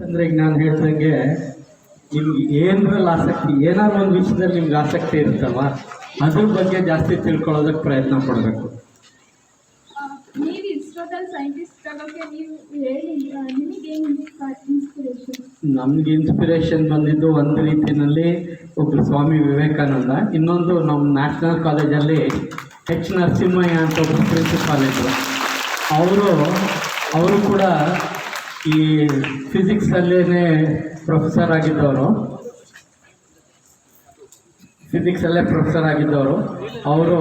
ಅಂದ್ರೆ ಈಗ ನಾನು ಹೇಳ್ದಂಗೆ ನಿಮ್ಗೆ ಏನರಲ್ಲಿ ಆಸಕ್ತಿ ಏನಾದ್ರು ಒಂದು ವಿಷಯದಲ್ಲಿ ನಿಮ್ಗೆ ಆಸಕ್ತಿ ಇರುತ್ತಲ್ವ? ಅದ್ರ ಬಗ್ಗೆ ಜಾಸ್ತಿ ತಿಳ್ಕೊಳ್ಳೋದಕ್ಕೆ ಪ್ರಯತ್ನ ಪಡಬೇಕು. ನಮ್ಗೆ ಇನ್ಸ್ಪಿರೇಷನ್ ಬಂದಿದ್ದು ಒಂದು ರೀತಿಯಲ್ಲಿ ಒಬ್ರು ಸ್ವಾಮಿ ವಿವೇಕಾನಂದ ಇನ್ನೊಂದು ನಮ್ಮ ನ್ಯಾಷನಲ್ ಕಾಲೇಜಲ್ಲಿ ಎಚ್ ನರಸಿಂಹಯ್ಯ ಅಂತ ಒಬ್ಬರು ಪ್ರಿನ್ಸಿಪಾಲ್ ಇದ್ರು. ಅವರು ಅವರು ಕೂಡ ಈ ಫಿಸಿಕ್ಸಲ್ಲೇ ಪ್ರೊಫೆಸರ್ ಆಗಿದ್ದವರು. ಫಿಸಿಕ್ಸಲ್ಲೇ ಪ್ರೊಫೆಸರ್ ಆಗಿದ್ದವರು. ಅವರು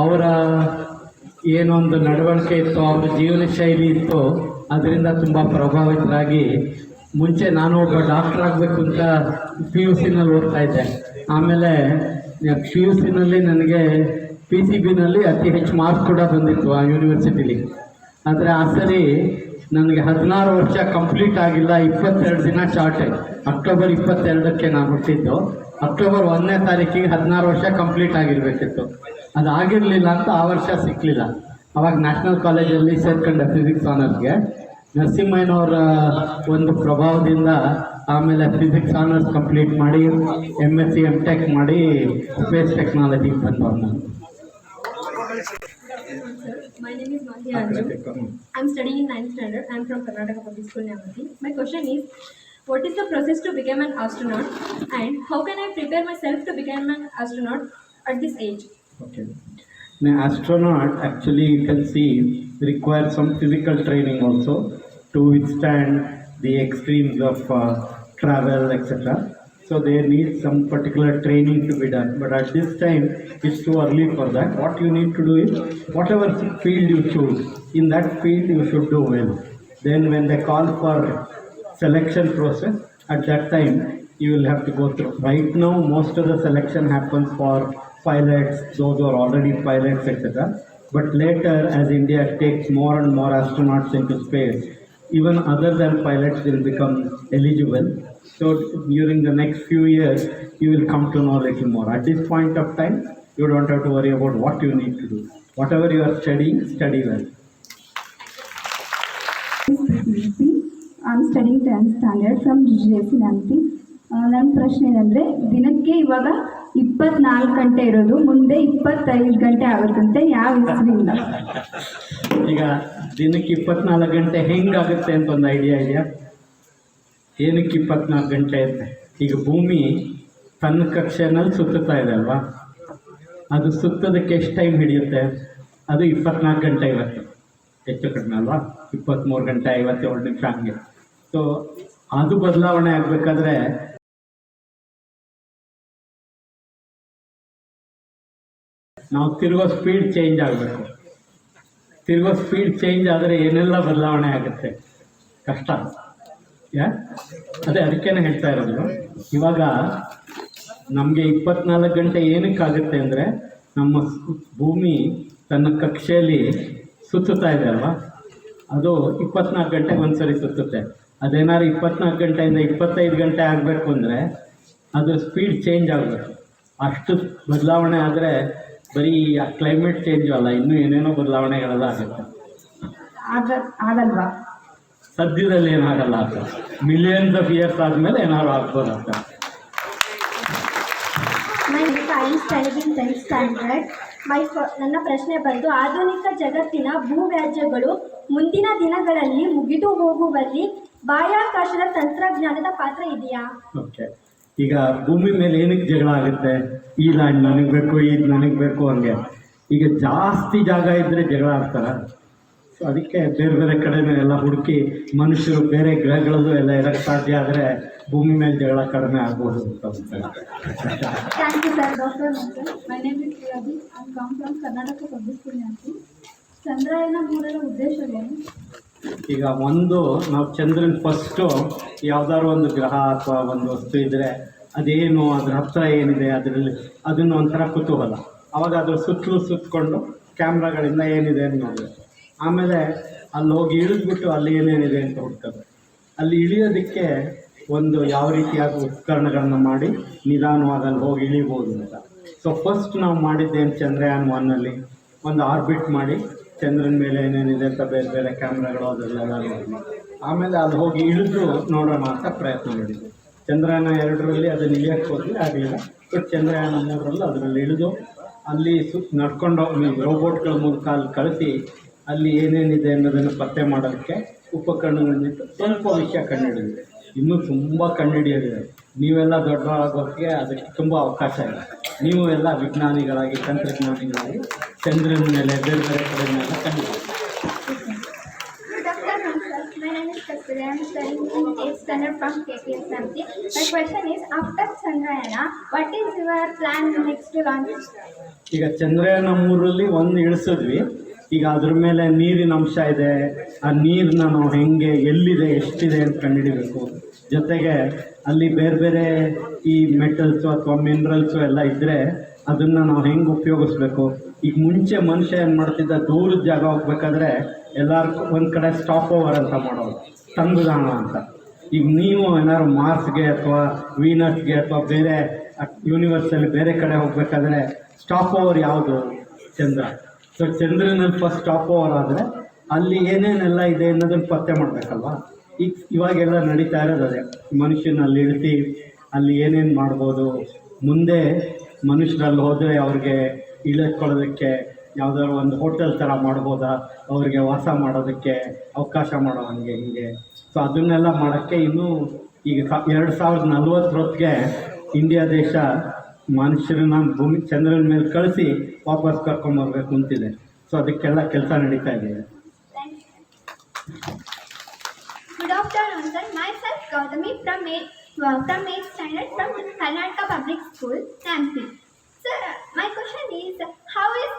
ಅವರ ಏನೊಂದು ನಡವಳಿಕೆ ಇತ್ತು, ಅವ್ರ ಜೀವನ ಶೈಲಿ ಇತ್ತು, ಅದರಿಂದ ತುಂಬ ಪ್ರಭಾವಿತರಾಗಿ ಮುಂಚೆ ನಾನು ಒಬ್ಬ ಡಾಕ್ಟರ್ ಆಗಬೇಕು ಅಂತ ಪಿ ಯು ಸಿನಲ್ಲಿ ಓದ್ತಾ ಇದ್ದೆ. ಆಮೇಲೆ ಪಿ ಯು ಸಿನಲ್ಲಿ ನನಗೆ ಪಿ ಸಿ ಬಿನಲ್ಲಿ ಅತಿ ಹೆಚ್ಚು ಮಾರ್ಕ್ಸ್ ಕೂಡ ಬಂದಿತ್ತು ಆ ಯೂನಿವರ್ಸಿಟಿಲಿ ಆದರೆ ಆ ಸರಿ ನನಗೆ ಹದಿನಾರು ವರ್ಷ ಕಂಪ್ಲೀಟ್ ಆಗಿಲ್ಲ, ಇಪ್ಪತ್ತೆರಡು ದಿನ ಶಾರ್ಟ್ ಅಕ್ಟೋಬರ್ ಇಪ್ಪತ್ತೆರಡಕ್ಕೆ ನಾನು ಹುಟ್ಟಿದ್ದು. ಅಕ್ಟೋಬರ್ ಒಂದನೇ ತಾರೀಕಿಗೆ ಹದಿನಾರು ವರ್ಷ ಕಂಪ್ಲೀಟ್ ಆಗಿರಬೇಕಿತ್ತು. ಅದು ಆಗಿರಲಿಲ್ಲ ಅಂತ ಆ ವರ್ಷ ಸಿಕ್ಕಲಿಲ್ಲ ಅವಾಗ ನ್ಯಾಷನಲ್ ಕಾಲೇಜಲ್ಲಿ ಸೇರ್ಕೊಂಡೆ ಫಿಸಿಕ್ಸ್ ಆನರ್ಸ್ಗೆ ನರಸಿಂಹಯ್ಯನವರ ಒಂದು ಪ್ರಭಾವದಿಂದ ಆಮೇಲೆ ಫಿಸಿಕ್ಸ್ ಆನರ್ಸ್ ಕಂಪ್ಲೀಟ್ ಮಾಡಿ M S C M tech ಮಾಡಿ ಸ್ಪೇಸ್ ಟೆಕ್ನಾಲಜಿಗೆ afternoon, sir. My name is Madhya ah, Anju. I'm studying in 9th standard. I'm from Karnataka Public School, Nyamati. My question is, what is the process to become an astronaut and how can I prepare myself to become an astronaut at this age? Okay. Now, astronaut, actually, you can see, requires some physical training also to withstand the extremes of uh, travel, etc. So there needs some particular training to be done. But at this time, it's too early for that. What you need to do is, whatever field you choose, in that field you should do well. Then when they call for selection process, at that time you will have to go through. Right now, most of the selection happens for pilots, those who are already pilots, etc. But later, as India takes more and more astronauts into space, even other than pilots will become eligible. So during the next few years, you will come to know a little more. At this point of time, you don't have to worry about what you need to do. Whatever you are studying, study well. Tenth standard from G S C ನಂತಿ ನನ್ನ ಪ್ರಶ್ನೆ ಏನಂದರೆ ದಿನಕ್ಕೆ ಇವಾಗ ಇಪ್ಪತ್ನಾಲ್ಕು ಗಂಟೆ ಇರೋದು ಮುಂದೆ ಇಪ್ಪತ್ತೈದು ಗಂಟೆ ಆಗುತ್ತಂತೆ ಯಾವ ಹೆಸರಿಂದ ಈಗ ದಿನಕ್ಕೆ ಇಪ್ಪತ್ನಾಲ್ಕು ಗಂಟೆ ಹೆಂಗಾಗುತ್ತೆ ಅಂತ ಒಂದು ಐಡಿಯಾ ಇದೆಯಾ ಏನಕ್ಕೆ ಇಪ್ಪತ್ನಾಲ್ಕು ಗಂಟೆ ಇರುತ್ತೆ ಈಗ ಭೂಮಿ ತನ್ನ ಕಕ್ಷೆನಲ್ಲಿ ಸುತ್ತುತ್ತಾ ಇದೆ ಅಲ್ವಾ? ಅದು ಸುತ್ತೋದಕ್ಕೆ ಎಷ್ಟು ಟೈಮ್ ಹಿಡಿಯುತ್ತೆ? ಅದು ಇಪ್ಪತ್ನಾಲ್ಕು ಗಂಟೆ ಇವತ್ತು ಹೆಚ್ಚು ಕಡಿಮೆ ಅಲ್ವಾ? ಇಪ್ಪತ್ತ್ಮೂರು ಗಂಟೆ ಐವತ್ತೇಳು ನಿಮಿಷ ಹಂಗೆ. ಸೊ ಅದು ಬದಲಾವಣೆ ಆಗಬೇಕಾದ್ರೆ ನಾವು ತಿರುಗೋ ಸ್ಪೀಡ್ ಚೇಂಜ್ ಆಗಬೇಕು. ತಿರುಗೋ ಸ್ಪೀಡ್ ಚೇಂಜ್ ಆದರೆ ಏನೆಲ್ಲ ಬದಲಾವಣೆ ಆಗುತ್ತೆ? ಕಷ್ಟ. ಅದೇ, ಅದಕ್ಕೇನೆ ಹೇಳ್ತಾ ಇರೋದು. ಇವಾಗ ನಮಗೆ ಇಪ್ಪತ್ನಾಲ್ಕು ಗಂಟೆ ಏನಕ್ಕಾಗುತ್ತೆ ಅಂದರೆ ನಮ್ಮ ಭೂಮಿ ತನ್ನ ಕಕ್ಷೆಯಲ್ಲಿ ಸುತ್ತುತ್ತಾ ಇದೆ ಅಲ್ವಾ? ಅದು ಇಪ್ಪತ್ನಾಲ್ಕು ಗಂಟೆ ಒಂದ್ಸರಿ ಸುತ್ತುತ್ತೆ. ಅದೇನಾದ್ರು ಇಪ್ಪತ್ನಾಲ್ಕು ಗಂಟೆಯಿಂದ ಇಪ್ಪತ್ತೈದು ಗಂಟೆ ಆಗಬೇಕು ಅಂದರೆ ಅದ್ರ ಸ್ಪೀಡ್ ಚೇಂಜ್ ಆಗಬೇಕು. ಅಷ್ಟು ಬದಲಾವಣೆ ಆದರೆ ಬರೀ ಕ್ಲೈಮೇಟ್ ಚೇಂಜು ಅಲ್ಲ, ಇನ್ನೂ ಏನೇನೋ ಬದಲಾವಣೆಗಳೆಲ್ಲ ಆಗುತ್ತೆ. ಆಗ ಆಗಲ್ವಾ? ಸದ್ಯದಲ್ಲಿ ಏನಾಗಲ್ಲ ಅಂತ. ಮಿಲಿಯನ್ಸ್ ಆಫ್ ಇಯರ್ಸ್ ಆದಮೇಲೆ ಏನಾದ್ರು ಆಗ್ಬೋದು ಅಂತ. ಟೆಂತ್ ಸ್ಟ್ಯಾಂಡರ್ಡ್ ಮೈ ನನ್ನ ಪ್ರಶ್ನೆ ಬಂದು ಆಧುನಿಕ ಜಗತ್ತಿನ ಭೂವ್ಯಾಜ್ಯಗಳು ಮುಂದಿನ ದಿನಗಳಲ್ಲಿ ಮುಗಿದು ಹೋಗುವಲ್ಲಿ ಬಾಹ್ಯಾಕಾಶದ ತಂತ್ರಜ್ಞಾನದ ಪಾತ್ರ ಇದೆಯಾ? ಓಕೆ ಈಗ ಭೂಮಿ ಮೇಲೆ ಏನಕ್ಕೆ ಜಗಳ ಆಗುತ್ತೆ? ಈ ಲ್ಯಾಂಡ್ ನನಗೆ ಬೇಕು ಇದು ನನಗೆ ಬೇಕು ಹಂಗೆ. ಈಗ ಜಾಸ್ತಿ ಜಾಗ ಇದ್ದರೆ ಜಗಳ ಆಡ್ತಾರ? ಸೊ ಅದಕ್ಕೆ ಬೇರೆ ಬೇರೆ ಕಡೆನೂ ಎಲ್ಲ ಹುಡುಕಿ ಮನುಷ್ಯರು ಬೇರೆ ಗ್ರಹಗಳಲ್ಲೂ ಎಲ್ಲ ಇರೋಕ್ಕೆ ಸಾಧ್ಯ ಆದರೆ ಭೂಮಿ ಮೇಲೆ ಜಗಳ ಕಡಿಮೆ ಆಗ್ಬೋದು ಅಂತ ಥ್ಯಾಂಕ್ ಯು ಸರ್. ಚಂದ್ರಯಾನ ಮೂರರ ಉದ್ದೇಶವೇನು ಈಗ ಒಂದು ನಾವು ಚಂದ್ರನ ಫಸ್ಟು ಯಾವ್ದಾದ್ರು ಒಂದು ಗ್ರಹ ಅಥವಾ ಒಂದು ವಸ್ತು ಇದ್ರೆ ಅದೇನು ಅದ್ರ ಹತ್ರ ಏನಿದೆ ಅದರಲ್ಲಿ ಅದನ್ನು ಒಂಥರ ಕುತೂಹಲ. ಅವಾಗ ಅದ್ರ ಸುತ್ತಲೂ ಸುತ್ತಕೊಂಡು ಕ್ಯಾಮ್ರಾಗಳಿಂದ ಏನಿದೆ ಅಂತ ನೋಡಬೇಕು. ಆಮೇಲೆ ಅಲ್ಲಿ ಹೋಗಿ ಇಳಿದ್ಬಿಟ್ಟು ಅಲ್ಲಿ ಏನೇನಿದೆ ಅಂತ ಹುಡ್ಕೋದು. ಅಲ್ಲಿ ಇಳಿಯೋದಕ್ಕೆ ಒಂದು ಯಾವ ರೀತಿಯಾದ ಉಪಕರಣಗಳನ್ನ ಮಾಡಿ ನಿಧಾನವಾಗಿ ಅಲ್ಲಿ ಹೋಗಿ ಇಳಿಬೋದು ಅಂತ. ಸೊ ಫಸ್ಟ್ ನಾವು ಮಾಡಿದ್ದೇನು ಚಂದ್ರಯಾನ್ ಒನ್ನಲ್ಲಿ? ಒಂದು ಆರ್ಬಿಟ್ ಮಾಡಿ ಚಂದ್ರನ ಮೇಲೆ ಏನೇನಿದೆ ಅಂತ ಬೇರೆ ಬೇರೆ ಕ್ಯಾಮ್ರಾಗಳು ಅದರಲ್ಲೆಲ್ಲ ನೋಡಿ ಆಮೇಲೆ ಅಲ್ಲಿ ಹೋಗಿ ಇಳಿದು ನೋಡೋಣ ಅಂತ ಪ್ರಯತ್ನ ಮಾಡಿದ್ವಿ. ಚಂದ್ರಯಾನ ಎರಡರಲ್ಲಿ ಅದನ್ನು ಇಳಿಯಕ್ಕೆ ಹೋದ್ರೆ ಆಗಲಿಲ್ಲ. ಬಟ್ ಚಂದ್ರಯಾನ ಮೂರರಲ್ಲಿ ಅದರಲ್ಲಿ ಇಳಿದು ಅಲ್ಲಿ ಸುತ್ತ ನಡ್ಕೊಂಡು ರೋಬೋಟ್ಗಳ ಮೂಲಕ ಅಲ್ಲಿ ಕಳಿಸಿ ಅಲ್ಲಿ ಏನೇನಿದೆ ಅನ್ನೋದನ್ನು ಪತ್ತೆ ಮಾಡೋಕ್ಕೆ ಉಪಕರಣಗಳನ್ನಿಟ್ಟು ಸ್ವಲ್ಪ ವಿಷಯ ಕಂಡುಹಿಡಿದಿದೆ ಇನ್ನೂ ತುಂಬ ಕಂಡುಹಿಡಿಯೋದಿದೆ ನೀವೆಲ್ಲ ದೊಡ್ಡವರಾಗೋಕ್ಕೆ ಅದಕ್ಕೆ ತುಂಬ ಅವಕಾಶ ಇದೆ ನೀವು ಎಲ್ಲ ವಿಜ್ಞಾನಿಗಳಾಗಿ ತಂತ್ರಜ್ಞಾನಿಗಳಾಗಿ ಚಂದ್ರನ ಮೇಲೆ ಬೇರೆ ಬೇರೆ ಕಡೆಯನ್ನೆಲ್ಲ ಕಂಡುಹಿಡಿದೆ Good afternoon, sir. My name is Kasturi. I am studying in 8th standard from KPS Samti. My question is, after Chandrayana, what is your plan next to launch? ಈಗ ಚಂದ್ರಯಾನ ಮೂರಲ್ಲಿ ಒಂದು ಇಳಿಸಿದ್ವಿ ಈಗ ಅದ್ರ ಮೇಲೆ ನೀರಿನ ಅಂಶ ಇದೆ. ಆ ನೀರನ್ನ ನಾವು ಹೆಂಗೆ, ಎಲ್ಲಿದೆ, ಎಷ್ಟಿದೆ ಅಂತ ಕಂಡುಹಿಡಿಬೇಕು. ಜೊತೆಗೆ ಅಲ್ಲಿ ಬೇರೆ ಬೇರೆ ಈ ಮೆಟಲ್ಸು ಅಥವಾ ಮಿನರಲ್ಸು ಎಲ್ಲ ಇದ್ದರೆ ಅದನ್ನು ನಾವು ಹೆಂಗೆ ಉಪಯೋಗಿಸ್ಬೇಕು? ಈಗ ಮುಂಚೆ ಮನುಷ್ಯ ಏನು ಮಾಡ್ತಿದ್ದ? ದೂರದ ಜಾಗ ಹೋಗ್ಬೇಕಾದ್ರೆ ಎಲ್ಲರಿಗೂ ಒಂದು ಕಡೆ ಸ್ಟಾಪ್ ಓವರ್ ಅಂತ ಮಾಡೋದು. ತಂಗುದಾಣ ಅಂತ. ಈಗ ನೀವು ಏನಾದ್ರು ಮಾರ್ಸ್ಗೆ ಅಥವಾ ವೀನಸ್ಗೆ ಅಥವಾ ಬೇರೆ ಯೂನಿವರ್ಸಲ್ಲಿ ಬೇರೆ ಕಡೆ ಹೋಗ್ಬೇಕಾದ್ರೆ ಸ್ಟಾಪ್ ಓವರ್ ಯಾವುದು ಚಂದ್ರ? ಸೊ ಚಂದ್ರನಲ್ಲಿ ಫಸ್ಟ್ ಸ್ಟಾಪ್ ಓವರ್ ಆದರೆ ಅಲ್ಲಿ ಏನೇನೆಲ್ಲ ಇದೆ ಅನ್ನೋದನ್ನು ಪತ್ತೆ ಮಾಡಬೇಕಲ್ವ? ಈಗ ಇವಾಗೆಲ್ಲ ನಡೀತಾ ಇರೋದು ಅದೇ. ಮನುಷ್ಯನ ಅಲ್ಲಿ ಇಳಿಸಿ, ಅಲ್ಲಿ ಏನೇನು ಮಾಡ್ಬೋದು? ಮುಂದೆ ಮನುಷ್ಯರಲ್ಲಿ ಹೋದರೆ ಅವ್ರಿಗೆ ಇಳಿಸ್ಕೊಳ್ಳೋದಕ್ಕೆ ಯಾವುದಾದ್ರು ಒಂದು ಹೋಟೆಲ್ ಥರ ಮಾಡ್ಬೋದಾ? ಅವ್ರಿಗೆ ವಾಸ ಮಾಡೋದಕ್ಕೆ ಅವಕಾಶ ಮಾಡೋ ಹಂಗೆ ಹಿಂಗೆ. ಸೊ ಅದನ್ನೆಲ್ಲ ಮಾಡೋಕ್ಕೆ ಇನ್ನೂ ಈಗ ಎರಡು ಸಾವಿರದ ನಲ್ವತ್ತರೊತ್ತಿಗೆ ಇಂಡಿಯಾ ದೇಶ ಮನುಷ್ಯರನ್ನ ಭೂಮಿ ಚಂದ್ರನ ಮೇಲೆ ಕಳಿಸಿ ವಾಪಾಸ್ ಕರ್ಕೊಂಬರ್ಬೇಕು ಅಂತಿದೆ. ಸೊ ಅದಕ್ಕೆಲ್ಲ ಕೆಲಸ ನಡೀತಾ ಇದೆ. Good after school sir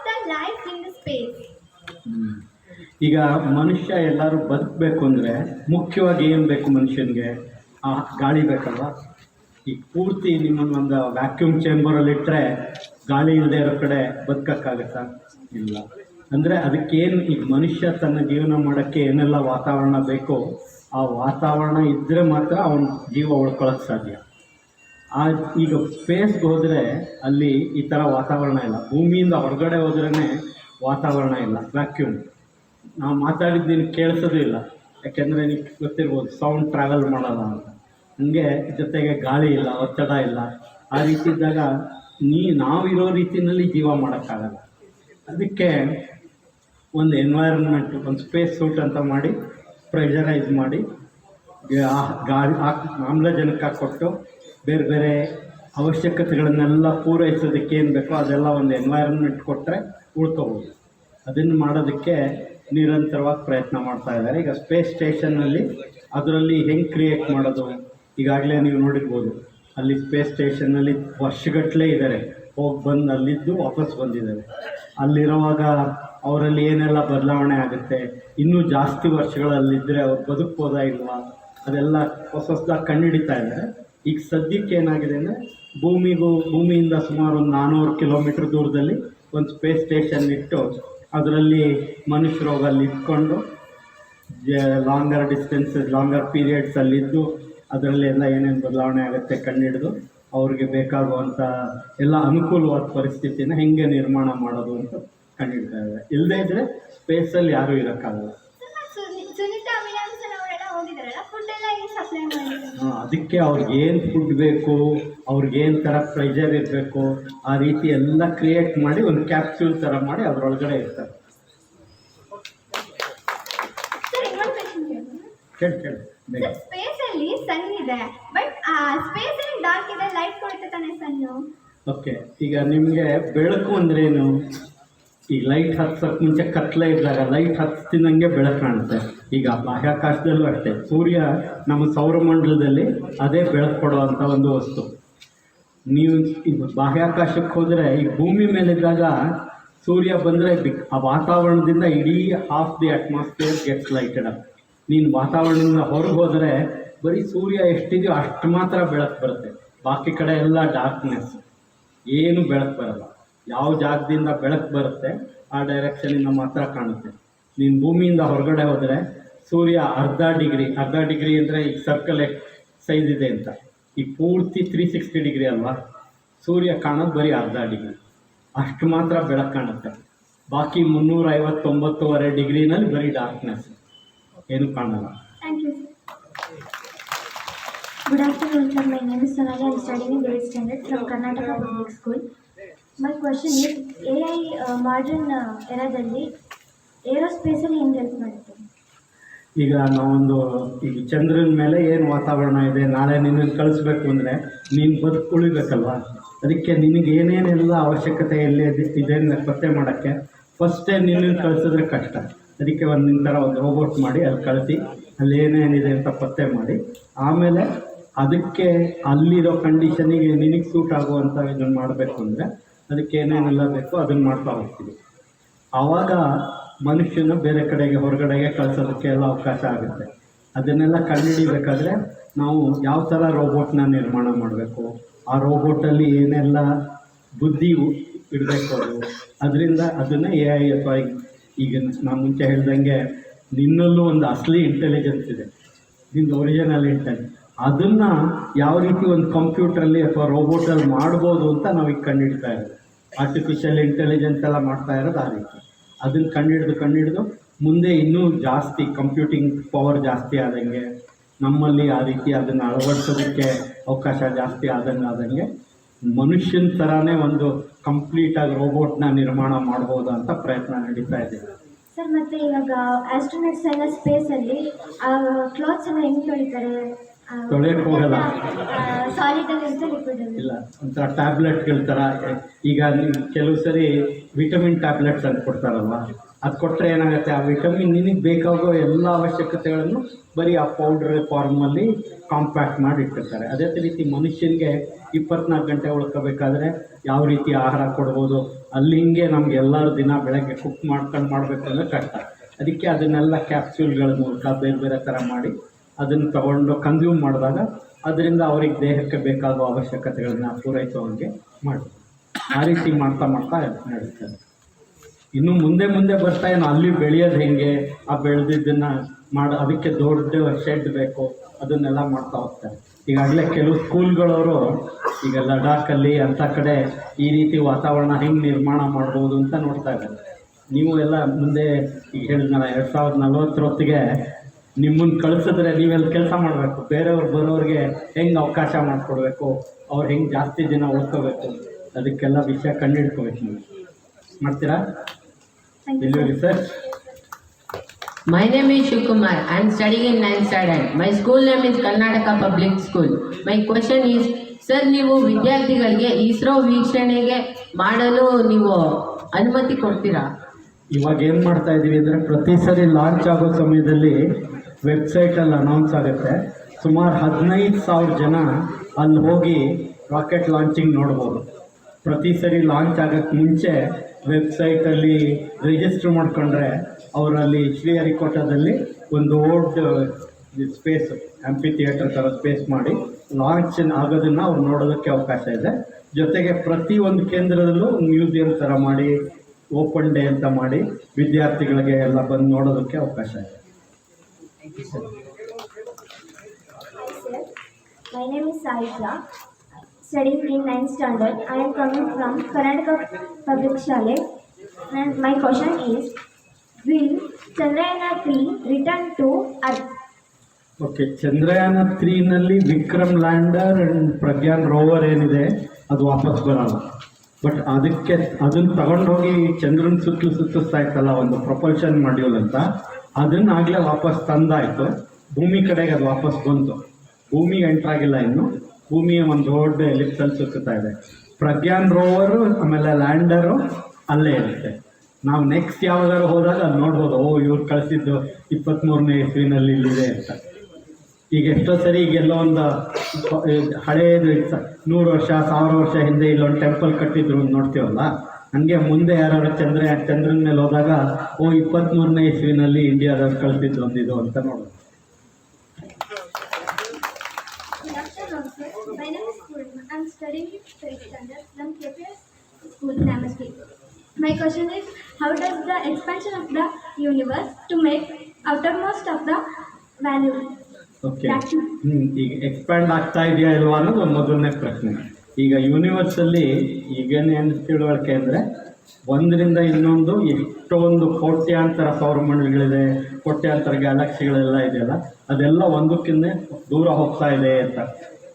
the life in space ಈಗ ಮನುಷ್ಯ ಎಲ್ಲರೂ ಬದುಕಬೇಕು ಅಂದರೆ ಮುಖ್ಯವಾಗಿ ಏನು ಬೇಕು ಮನುಷ್ಯನಿಗೆ? ಆ ಗಾಳಿ ಬೇಕಲ್ವಾ? ಈಗ ಪೂರ್ತಿ ನಿಮ್ಮನ್ನು ಒಂದು ವ್ಯಾಕ್ಯೂಮ್ ಚೇಂಬರಲ್ಲಿ ಇಟ್ಟರೆ ಗಾಳಿ ಇಲ್ಲದೆ ಇರೋ ಕಡೆ ಬದುಕಕ್ಕಾಗತ್ತಾ? ಇಲ್ಲ. ಅಂದರೆ ಅದಕ್ಕೇನು ಈಗ ಮನುಷ್ಯ ತನ್ನ ಜೀವನ ಮಾಡೋಕ್ಕೆ ಏನೆಲ್ಲ ವಾತಾವರಣ ಬೇಕೋ ಆ ವಾತಾವರಣ ಇದ್ದರೆ ಮಾತ್ರ ಅವನ ಜೀವ ಉಳ್ಕೊಳ್ಳೋಕ್ಕೆ ಸಾಧ್ಯ. ಆ, ಈಗ ಸ್ಪೇಸ್ಗೆ ಹೋದರೆ ಅಲ್ಲಿ ಈ ಥರ ವಾತಾವರಣ ಇಲ್ಲ. ಭೂಮಿಯಿಂದ ಹೊರಗಡೆ ಹೋದ್ರೇ ವಾತಾವರಣ ಇಲ್ಲ ವ್ಯಾಕ್ಯೂಮ್ ನಾವು ಮಾತಾಡಿದ್ದು ನೀನು ಕೇಳಿಸೋದು ಇಲ್ಲ. ಯಾಕೆಂದರೆ ನಿಮ್ಗೆ ಗೊತ್ತಿರ್ಬೋದು ಸೌಂಡ್ ಟ್ರಾವೆಲ್ ಮಾಡೋಲ್ಲ ಅಂತ. ಹಂಗೆ ಜೊತೆಗೆ ಗಾಳಿ ಇಲ್ಲ, ಒತ್ತಡ ಇಲ್ಲ. ಆ ರೀತಿ ಇದ್ದಾಗ ನೀ, ನಾವಿರೋ ರೀತಿಯಲ್ಲಿ ಜೀವ ಮಾಡೋಕ್ಕಾಗಲ್ಲ. ಅದಕ್ಕೆ ಒಂದು ಎನ್ವೈರನ್ಮೆಂಟ್ ಒಂದು ಸ್ಪೇಸ್ ಸೂಟ್ ಅಂತ ಮಾಡಿ ಪ್ರೆಷರೈಸ್ ಮಾಡಿ ಗಾಳಿ, ಆ- ಆಮ್ಲಜನಕ ಕೊಟ್ಟು ಬೇರೆ ಬೇರೆ ಅವಶ್ಯಕತೆಗಳನ್ನೆಲ್ಲ ಪೂರೈಸೋದಕ್ಕೆ ಏನು ಬೇಕೋ ಅದೆಲ್ಲ ಒಂದು ಎನ್ವೈರನ್ಮೆಂಟ್ ಕೊಟ್ಟರೆ ಉಳ್ಕೋಬೋದು. ಅದನ್ನು ಮಾಡೋದಕ್ಕೆ ನಿರಂತರವಾಗಿ ಪ್ರಯತ್ನ ಮಾಡ್ತಾ ಇದ್ದಾರೆ. ಈಗ ಸ್ಪೇಸ್ ಸ್ಟೇಷನ್ನಲ್ಲಿ ಅದರಲ್ಲಿ ಹೆಂಗೆ ಕ್ರಿಯೇಟ್ ಮಾಡೋದು? ಈಗಾಗಲೇ ನೀವು ನೋಡಿರ್ಬೋದು, ಅಲ್ಲಿ ಸ್ಪೇಸ್ ಸ್ಟೇಷನ್ನಲ್ಲಿ ವರ್ಷಗಟ್ಟಲೆ ಇದ್ದಾರೆ. ಹೋಗಿ ಬಂದು ಅಲ್ಲಿದ್ದು ವಾಪಸ್ ಬಂದಿದ್ದಾರೆ. ಅಲ್ಲಿರುವಾಗ ಅವರಲ್ಲಿ ಏನೆಲ್ಲ ಬದಲಾವಣೆ ಆಗುತ್ತೆ, ಇನ್ನೂ ಜಾಸ್ತಿ ವರ್ಷಗಳಲ್ಲಿದ್ದರೆ ಅವ್ರು ಬದುಕ್ಬೋದಾ ಇಲ್ವಾ? ಅದೆಲ್ಲ ಹೊಸ ಹೊಸದಾಗಿ ಕಂಡುಹಿಡಿತಾ ಇದ್ದಾರೆ. ಈಗ ಸದ್ಯಕ್ಕೆ ಏನಾಗಿದೆ ಅಂದರೆ, ಭೂಮಿಗೂ, ಭೂಮಿಯಿಂದ ಸುಮಾರು ಒಂದು ನಾನ್ನೂರು ಕಿಲೋಮೀಟ್ರ್ ದೂರದಲ್ಲಿ ಒಂದು ಸ್ಪೇಸ್ ಸ್ಟೇಷನ್ ಇಟ್ಟು ಅದರಲ್ಲಿ ಮನುಷ್ಯರು ಅಲ್ಲಿ ಇಟ್ಕೊಂಡು ಲಾಂಗರ್ ಡಿಸ್ಟೆನ್ಸಸ್ ಲಾಂಗರ್ ಪೀರಿಯಡ್ಸ್ ಅಲ್ಲಿದ್ದು ಅದರಲ್ಲಿ ಎಲ್ಲ ಏನೇನು ಬದಲಾವಣೆ ಆಗುತ್ತೆ ಕಂಡುಹಿಡಿದು ಅವ್ರಿಗೆ ಬೇಕಾಗುವಂಥ ಎಲ್ಲ ಅನುಕೂಲವಾದ ಪರಿಸ್ಥಿತಿನ ಹೆಂಗೆ ನಿರ್ಮಾಣ ಮಾಡೋದು ಅಂತ ಕಂಡಿಡ್ತಾ ಇದ್ದಾರೆ. ಇಲ್ಲದೇ ಇದ್ದರೆ ಸ್ಪೇಸಲ್ಲಿ ಯಾರೂ ಇರೋಕ್ಕಾಗಲ್ಲ. ಅದಕ್ಕೆ ಅವ್ರಿಗೆ ಏನು ಫುಡ್ ಬೇಕು ಅವ್ರಿಗೆ ಏನು ಥರ ಪ್ರೆಷರ್ ಇರಬೇಕು ಆ ರೀತಿ ಎಲ್ಲ ಕ್ರಿಯೇಟ್ ಮಾಡಿ ಒಂದು ಕ್ಯಾಪ್ಸ್ಯೂಲ್ ಥರ ಮಾಡಿ ಅದರೊಳಗಡೆ ಇರ್ತಾರೆ ಕೇಳಿ ಕೇಳಿ ಸನ್ ಇದೆ. ಬಟ್ ಸ್ಪೇಸ್ ಅಲ್ಲಿ ಡಾರ್ಕ್ ಇದೆ ಲೈಟ್ ಕೊಡುತ್ತೆ ತಾನೆ ಓಕೆ ಈಗ ನಿಮಗೆ ಬೆಳಕು ಅಂದ್ರೇನು? ಈಗ ಲೈಟ್ ಹತ್ಸೋಕ್ಕೆ ಮುಂಚೆ ಕತ್ಲೆ ಇದ್ದಾಗ ಲೈಟ್ ಹತ್ತಿದಂಗೆ ಬೆಳಕು ಕಾಣುತ್ತೆ. ಈಗ ಬಾಹ್ಯಾಕಾಶದಲ್ಲೂ ಅಷ್ಟೆ. ಸೂರ್ಯ ನಮ್ಮ ಸೌರಮಂಡಲದಲ್ಲಿ ಅದೇ ಬೆಳಕು ಕೊಡುವಂಥ ಒಂದು ವಸ್ತು. ನೀವು ಈಗ ಬಾಹ್ಯಾಕಾಶಕ್ಕೆ ಹೋದರೆ ಈ ಭೂಮಿ ಮೇಲಿದ್ದಾಗ ಸೂರ್ಯ ಬಂದರೆ ಆ ವಾತಾವರಣದಿಂದ ಇಡೀ half the atmosphere gets lighted up ನೀನು ವಾತಾವರಣದಿಂದ ಹೊರಗೆ ಹೋದರೆ ಬರೀ ಸೂರ್ಯ ಎಷ್ಟಿದೆಯೋ ಅಷ್ಟು ಮಾತ್ರ ಬೆಳಕು ಬರುತ್ತೆ. ಬಾಕಿ ಕಡೆ ಎಲ್ಲ ಡಾರ್ಕ್ನೆಸ್ ಏನು ಬೆಳಕು ಬರಲ್ಲ. ಯಾವ ಜಾಗದಿಂದ ಬೆಳಕು ಬರುತ್ತೆ, ಆ ಡೈರೆಕ್ಷನಿಂದ ಮಾತ್ರ ಕಾಣುತ್ತೆ. ನೀನು ಭೂಮಿಯಿಂದ ಹೊರಗಡೆ ಹೋದರೆ ಸೂರ್ಯ ಅರ್ಧ ಡಿಗ್ರಿ ಅರ್ಧ ಡಿಗ್ರಿ ಅಂದರೆ ಈಗ ಸರ್ಕಲ್ ಸೈಜ್ ಇದೆ ಅಂತ. ಈ ಪೂರ್ತಿ ತ್ರೀ ಸಿಕ್ಸ್ಟಿ ಡಿಗ್ರಿ ಅಲ್ವಾ? ಸೂರ್ಯ ಕಾಣೋದು ಬರೀ ಅರ್ಧ ಡಿಗ್ರಿ. ಅಷ್ಟು ಮಾತ್ರ ಬೆಳಕು ಕಾಣುತ್ತೆ. ಬಾಕಿ ಮುನ್ನೂರ ಐವತ್ತೊಂಬತ್ತುವರೆ ಡಿಗ್ರಿನಲ್ಲಿ ಬರೀ ಡಾರ್ಕ್ನೆಸ್ ಏನು ಕಾಣಲ್ಲ. Thank you. Good afternoon, sir. My name is Sonali. I'm studying in 8th standard from Karnataka Public School. My question is, AI uh, modern uh, eraದಲ್ಲಿ ಏರೋಸ್ಪೇಸಲ್ಲಿ ಹೆಂಗೆ ಹೆಲ್ಪ್ ಮಾಡುತ್ತೆ ಈಗ ನಾವೊಂದು ಈಗ ಚಂದ್ರನ ಮೇಲೆ ಏನು ವಾತಾವರಣ ಇದೆ ನಾಳೆ ನಿನ್ನನ್ನು ಕಳಿಸ್ಬೇಕು ಅಂದರೆ ನೀನು ಬದುಕು ಉಳಿಬೇಕಲ್ವಾ ಅದಕ್ಕೆ ನಿನಗೆ ಏನೇನೆಲ್ಲ ಅವಶ್ಯಕತೆ ಎಲ್ಲಿ ಇದೆ- ಅಂತ ಪತ್ತೆ ಮಾಡೋಕ್ಕೆ ಫಸ್ಟೇ ನಿನ್ನನ್ನು ಕಳಿಸಿದ್ರೆ ಕಷ್ಟ ಅದಕ್ಕೆ ಒಂದು ನಿನ್ನ ಥರ ಒಂದು ರೋಬೋಟ್ ಮಾಡಿ ಅಲ್ಲಿ ಕಳಿಸಿ ಅಲ್ಲಿ ಏನೇನಿದೆ ಅಂತ ಪತ್ತೆ ಮಾಡಿ ಆಮೇಲೆ ಅದಕ್ಕೆ ಅಲ್ಲಿರೋ ಕಂಡೀಷನಿಗೆ ನಿನಗೆ ಸೂಟ್ ಆಗುವಂಥ ಇದನ್ನು ಮಾಡಬೇಕು ಅಂದರೆ ಅದಕ್ಕೆ ಏನೇನೆಲ್ಲ ಬೇಕೋ ಅದನ್ನು ಮಾಡ್ತಾ ಹೋಗ್ತೀವಿ. ಆವಾಗ ಮನುಷ್ಯನ ಬೇರೆ ಕಡೆಗೆ ಹೊರಗಡೆಗೆ ಕಳಿಸೋದಕ್ಕೆ ಎಲ್ಲ ಅವಕಾಶ ಆಗುತ್ತೆ. ಅದನ್ನೆಲ್ಲ ಕಂಡುಹಿಡಿಬೇಕಾದ್ರೆ ನಾವು ಯಾವ ಥರ ರೋಬೋಟ್ನ ನಿರ್ಮಾಣ ಮಾಡಬೇಕು, ಆ ರೋಬೋಟಲ್ಲಿ ಏನೆಲ್ಲ ಬುದ್ಧಿ ಇಡಬೇಕು ಅದು. ಅದರಿಂದ ಅದನ್ನು ಎ ಐ ಅಥವಾ ಈಗ ನಾನು ಮುಂಚೆ ಹೇಳ್ದಂಗೆ ನಿನ್ನಲ್ಲೂ ಒಂದು ಅಸಲಿ ಇಂಟೆಲಿಜೆನ್ಸ್ ಇದೆ. ನಿಂದು ಒರಿಜಿನಲ್ ಇಂಟೆಲಿಜೆನ್ಸ್ ಅದನ್ನು ಯಾವ ರೀತಿ ಒಂದು ಕಂಪ್ಯೂಟ್ರಲ್ಲಿ ಅಥವಾ ರೋಬೋಟಲ್ಲಿ ಮಾಡ್ಬೋದು ಅಂತ ನಾವೀಗ ಕಂಡುಹಿಡ್ತಾ ಇರೋದು ಆರ್ಟಿಫಿಷಿಯಲ್ ಇಂಟೆಲಿಜೆನ್ಸ್ ಎಲ್ಲ ಮಾಡ್ತಾ ಇರೋದು ಆ ರೀತಿ. ಅದನ್ನು ಕಂಡುಹಿಡಿದು ಕಂಡುಹಿಡಿದು ಮುಂದೆ ಇನ್ನೂ ಜಾಸ್ತಿ ಕಂಪ್ಯೂಟಿಂಗ್ ಪವರ್ ಜಾಸ್ತಿ ಆದಂಗೆ, ನಮ್ಮಲ್ಲಿ ಆ ರೀತಿ ಅದನ್ನು ಅಳವಡಿಸೋದಕ್ಕೆ ಅವಕಾಶ ಜಾಸ್ತಿ ಆದಂಗೆ ಆದಂಗೆ ಮನುಷ್ಯನ ಥರನೇ ಒಂದು ಕಂಪ್ಲೀಟಾಗಿ ರೋಬೋಟ್ನ ನಿರ್ಮಾಣ ಮಾಡ್ಬೋದು ಅಂತ ಪ್ರಯತ್ನ ನಡೀತಾ ಇದೆ. ಸರ್, ಮತ್ತೆ ಇವಾಗ ಆಸ್ಟ್ರೋನಟ್ಸ್ ಎಲ್ಲ ಸ್ಪೇಸಲ್ಲಿ ಕ್ಲಾತ್ಸ್ ಎಲ್ಲ ಹೆಂಗೆ ತೊಳಿತಾರೆ? ತೊಳೆಯಕ್ಕೆ ಹೋಗಲ್ಲ. ಇಲ್ಲ ಒಂಥರ ಟ್ಯಾಬ್ಲೆಟ್ಗಳ ಥರ ಈಗ ನೀವು ಕೆಲವು ಸರಿ ವಿಟಮಿನ್ ಟ್ಯಾಬ್ಲೆಟ್ಸ್ ಅಂತ ಕೊಡ್ತಾರಲ್ವ? ಅದು ಕೊಟ್ಟರೆ ಏನಾಗುತ್ತೆ? ಆ ವಿಟಮಿನ್ ನಿನಗೆ ಬೇಕಾಗೋ ಎಲ್ಲ ಅವಶ್ಯಕತೆಗಳನ್ನು ಬರೀ ಆ ಪೌಡ್ರ್ ಫಾರ್ಮಲ್ಲಿ ಕಾಂಪ್ಯಾಕ್ಟ್ ಮಾಡಿ ಇಟ್ಟಿರ್ತಾರೆ. ಅದೇ ರೀತಿ ಮನುಷ್ಯನಿಗೆ ಇಪ್ಪತ್ನಾಲ್ಕು ಗಂಟೆ ಉಳ್ಕೋಬೇಕಾದ್ರೆ ಯಾವ ರೀತಿ ಆಹಾರ ಕೊಡ್ಬೋದು? ಅಲ್ಲಿ ಹಿಂಗೆ ನಮ್ಗೆ ಎಲ್ಲರೂ ದಿನ ಬೆಳಗ್ಗೆ ಕುಕ್ ಮಾಡ್ಕೊಂಡು ಮಾಡಬೇಕು ಅಂದರೆ ಕಷ್ಟ. ಅದಕ್ಕೆ ಅದನ್ನೆಲ್ಲ ಕ್ಯಾಪ್ಸ್ಯೂಲ್ಗಳ ಮೂಲಕ ಬೇರೆ ಬೇರೆ ಥರ ಮಾಡಿ ಅದನ್ನು ತಗೊಂಡು ಕನ್ಸ್ಯೂಮ್ ಮಾಡಿದಾಗ ಅದರಿಂದ ಅವ್ರಿಗೆ ದೇಹಕ್ಕೆ ಬೇಕಾಗುವ ಅವಶ್ಯಕತೆಗಳನ್ನ ಪೂರೈಸುವಂಗೆ ಮಾಡಿ ಆ ರೀತಿ ಮಾಡ್ತಾ ಮಾಡ್ತಾ ನಡೀತಾರೆ ಇನ್ನು ಮುಂದೆ ಮುಂದೆ ಬರ್ತಾ ಏನು, ಅಲ್ಲಿ ಬೆಳೆಯೋದು ಹೆಂಗೆ? ಆ ಬೆಳೆದಿದ್ದನ್ನು ಮಾಡಿ, ಅದಕ್ಕೆ ದೊಡ್ಡ ಶೆಡ್ ಬೇಕು, ಅದನ್ನೆಲ್ಲ ಮಾಡ್ತಾ ಹೋಗ್ತಾರೆ. ಈಗಾಗಲೇ ಕೆಲವು ಸ್ಕೂಲ್ಗಳವರು ಈಗ ಲಡಾಖಲ್ಲಿ ಅಂಥ ಕಡೆ ಈ ರೀತಿ ವಾತಾವರಣ ಹೆಂಗೆ ನಿರ್ಮಾಣ ಮಾಡ್ಬೋದು ಅಂತ ನೋಡ್ತಾ ಇದ್ದಾರೆ. ನೀವು ಎಲ್ಲ ಮುಂದೆ ಈಗ ಹೇಳಿದ್ನಲ್ಲ, ಎರಡು ಸಾವಿರದ ನಲ್ವತ್ತರ ಹೊತ್ತಿಗೆ ನಿಮ್ಮನ್ನು ಕಳಿಸಿದ್ರೆ ನೀವೆಲ್ಲಿ ಕೆಲಸ ಮಾಡಬೇಕು. ಬೇರೆಯವ್ರು ಬರೋರಿಗೆ ಹೆಂಗೆ ಅವಕಾಶ ಮಾಡಿಕೊಡ್ಬೇಕು? ಅವ್ರು ಹೆಂಗೆ ಜಾಸ್ತಿ ದಿನ ಓದ್ಕೋಬೇಕು? ಅದಕ್ಕೆಲ್ಲ ವಿಷಯ ಕಂಡುಹಿಡ್ಕೋಬೇಕು ನೀವು. ಮಾಡ್ತೀರಾ? ಡೆಲಿವರಿ ಸರ್ ಇಲ್ಲಿ research My name is Shukumar. I am studying in 9th standard. My school name is Karnataka Public School. My question is, sir ನೀವು ವಿದ್ಯಾರ್ಥಿಗಳಿಗೆ ಇಸ್ರೋ ವೀಕ್ಷಣೆಗೆ ಮಾಡಲು ನೀವು ಅನುಮತಿ ಕೊಡ್ತೀರಾ? ಇವಾಗ ಏನು ಮಾಡ್ತಾ ಇದ್ದೀವಿ ಅಂದರೆ ಪ್ರತಿ ಸರಿ ಲಾಂಚ್ ಆಗೋ ಸಮಯದಲ್ಲಿ ವೆಬ್ಸೈಟಲ್ಲಿ ಅನೌನ್ಸ್ ಆಗುತ್ತೆ. ಸುಮಾರು ಹದಿನೈದು ಸಾವಿರ ಜನ ಅಲ್ಲಿ ಹೋಗಿ ರಾಕೆಟ್ ಲಾಂಚಿಂಗ್ ನೋಡ್ಬೋದು. ಪ್ರತಿ ಸರಿ ಲಾಂಚ್ ಆಗೋಕ್ಕೆ ಮುಂಚೆ ವೆಬ್ಸೈಟಲ್ಲಿ ರಿಜಿಸ್ಟರ್ ಮಾಡ್ಕೊಂಡ್ರೆ ಅವರಲ್ಲಿ ಶ್ರೀಹರಿಕೋಟದಲ್ಲಿ ಒಂದು ಓಲ್ಡ್ ಸ್ಪೇಸ್ ಆಂಪಿ ಥಿಯೇಟರ್ ಥರ ಸ್ಪೇಸ್ ಮಾಡಿ ಲಾಂಚ್ ಆಗೋದನ್ನು ಅವ್ರು ನೋಡೋದಕ್ಕೆ ಅವಕಾಶ ಇದೆ. ಜೊತೆಗೆ ಪ್ರತಿ ಒಂದು ಕೇಂದ್ರದಲ್ಲೂ ಮ್ಯೂಸಿಯಂ ಥರ ಮಾಡಿ ಓಪನ್ ಡೇ ಅಂತ ಮಾಡಿ ವಿದ್ಯಾರ್ಥಿಗಳಿಗೆ ಎಲ್ಲ ಬಂದು ನೋಡೋದಕ್ಕೆ ಅವಕಾಶ ಇದೆ. Hi sir, my name is Saisha, studying in 9th standard. I am coming from Karnataka Public Shale. And my question is, will Chandrayana 3 return to Earth? Okay Chandrayaan ತ್ರೀನಲ್ಲಿ Vikram lander and Pragyan rover ಏನಿದೆ ಅದು ವಾಪಸ್ ಬರಲ್ಲ but ಅದಕ್ಕೆ ಅದನ್ನು ತಗೊಂಡೋಗಿ ಚಂದ್ರನ ಸುತ್ತಲೂ ಸುತ್ತಿಸ್ತಾ ಇತ್ತಲ್ಲ ಒಂದು ಪ್ರೊಪಲ್ಷನ್ ಮಾಡ್ಯೂಲ್ ಅಂತ ಅದನ್ನಾಗಲೇ ವಾಪಸ್ ತಂದಾಯಿತು. ಭೂಮಿ ಕಡೆಗೆ ಅದು ವಾಪಸ್ ಬಂತು. ಭೂಮಿಗೆ ಎಂಟ್ರಾಗಿಲ್ಲ ಇನ್ನು. ಭೂಮಿಯ ಒಂದು ದೊಡ್ಡ ಎಲಿಪ್ಸಲ್ಲಿ ಸುಕ್ಕುತ್ತಾ ಇದೆ. ಪ್ರಜ್ಞಾನ್ ರೋವರು, ಆಮೇಲೆ ಲ್ಯಾಂಡರು ಅಲ್ಲೇ ಇರುತ್ತೆ. ನಾವು ನೆಕ್ಸ್ಟ್ ಯಾವಾಗಾರು ಹೋದಾಗ ಅದು ನೋಡ್ಬೋದು. ಓ, ಇವ್ರು ಕಳಿಸಿದ್ದು ಇಪ್ಪತ್ತ್ಮೂರನೇ ಇಸ್ವಿನಲ್ಲಿ ಇಲ್ಲಿದೆ ಅಂತ. ಈಗ ಎಷ್ಟೋ ಸರಿ ಈಗ ಎಲ್ಲೋ ಒಂದು ಹಳೇದು ನೂರು ವರ್ಷ, ಸಾವಿರ ವರ್ಷ ಹಿಂದೆ ಇಲ್ಲೊಂದು ಟೆಂಪಲ್ ಕಟ್ಟಿದ್ರು ನೋಡ್ತೀವಲ್ಲ? ನನಗೆ ಮುಂದೆ ಯಾರಾದ್ರು ಚಂದ್ರ ಚಂದ್ರನ್ ಮೇಲೆ ಹೋದಾಗ ಓ ಇಪ್ಪತ್ಮೂರನೇ ಇಸವಿನಲ್ಲಿ ಇಂಡಿಯಾದವ್ರು ಕಲ್ತಿದ್ದು ಒಂದಿದ್ದು ಅಂತ ನೋಡ್ಬೋದು my question is how the expansion of the universe to make of the most of ದ್ಯಾನೂರ್ okay ಹ್ಞೂ ಈಗ ಎಕ್ಸ್ಪೆಂಡ್ ಆಗ್ತಾ ಇದೆಯಾ ಇಲ್ವಾ ಅನ್ನೋದು ಒಂದು ಮೊದಲನೇ ಪ್ರಶ್ನೆ. ಈಗ ಯೂನಿವರ್ಸಲ್ಲಿ ಈಗೇನೇನು ತಿಳುವಳಿಕೆ ಅಂದರೆ ಒಂದರಿಂದ ಇನ್ನೊಂದು ಎಷ್ಟೊಂದು ಕೋಟ್ಯಾಂತರ ಸೌರಮಂಡಲಗಳಿದೆ ಕೋಟ್ಯಾಂತರ ಗ್ಯಾಲಕ್ಸಿಗಳೆಲ್ಲ ಇದೆಯಲ್ಲ, ಅದೆಲ್ಲ ಒಂದಕ್ಕಿಂತ ದೂರ ಹೋಗ್ತಾ ಇದೆ ಅಂತ.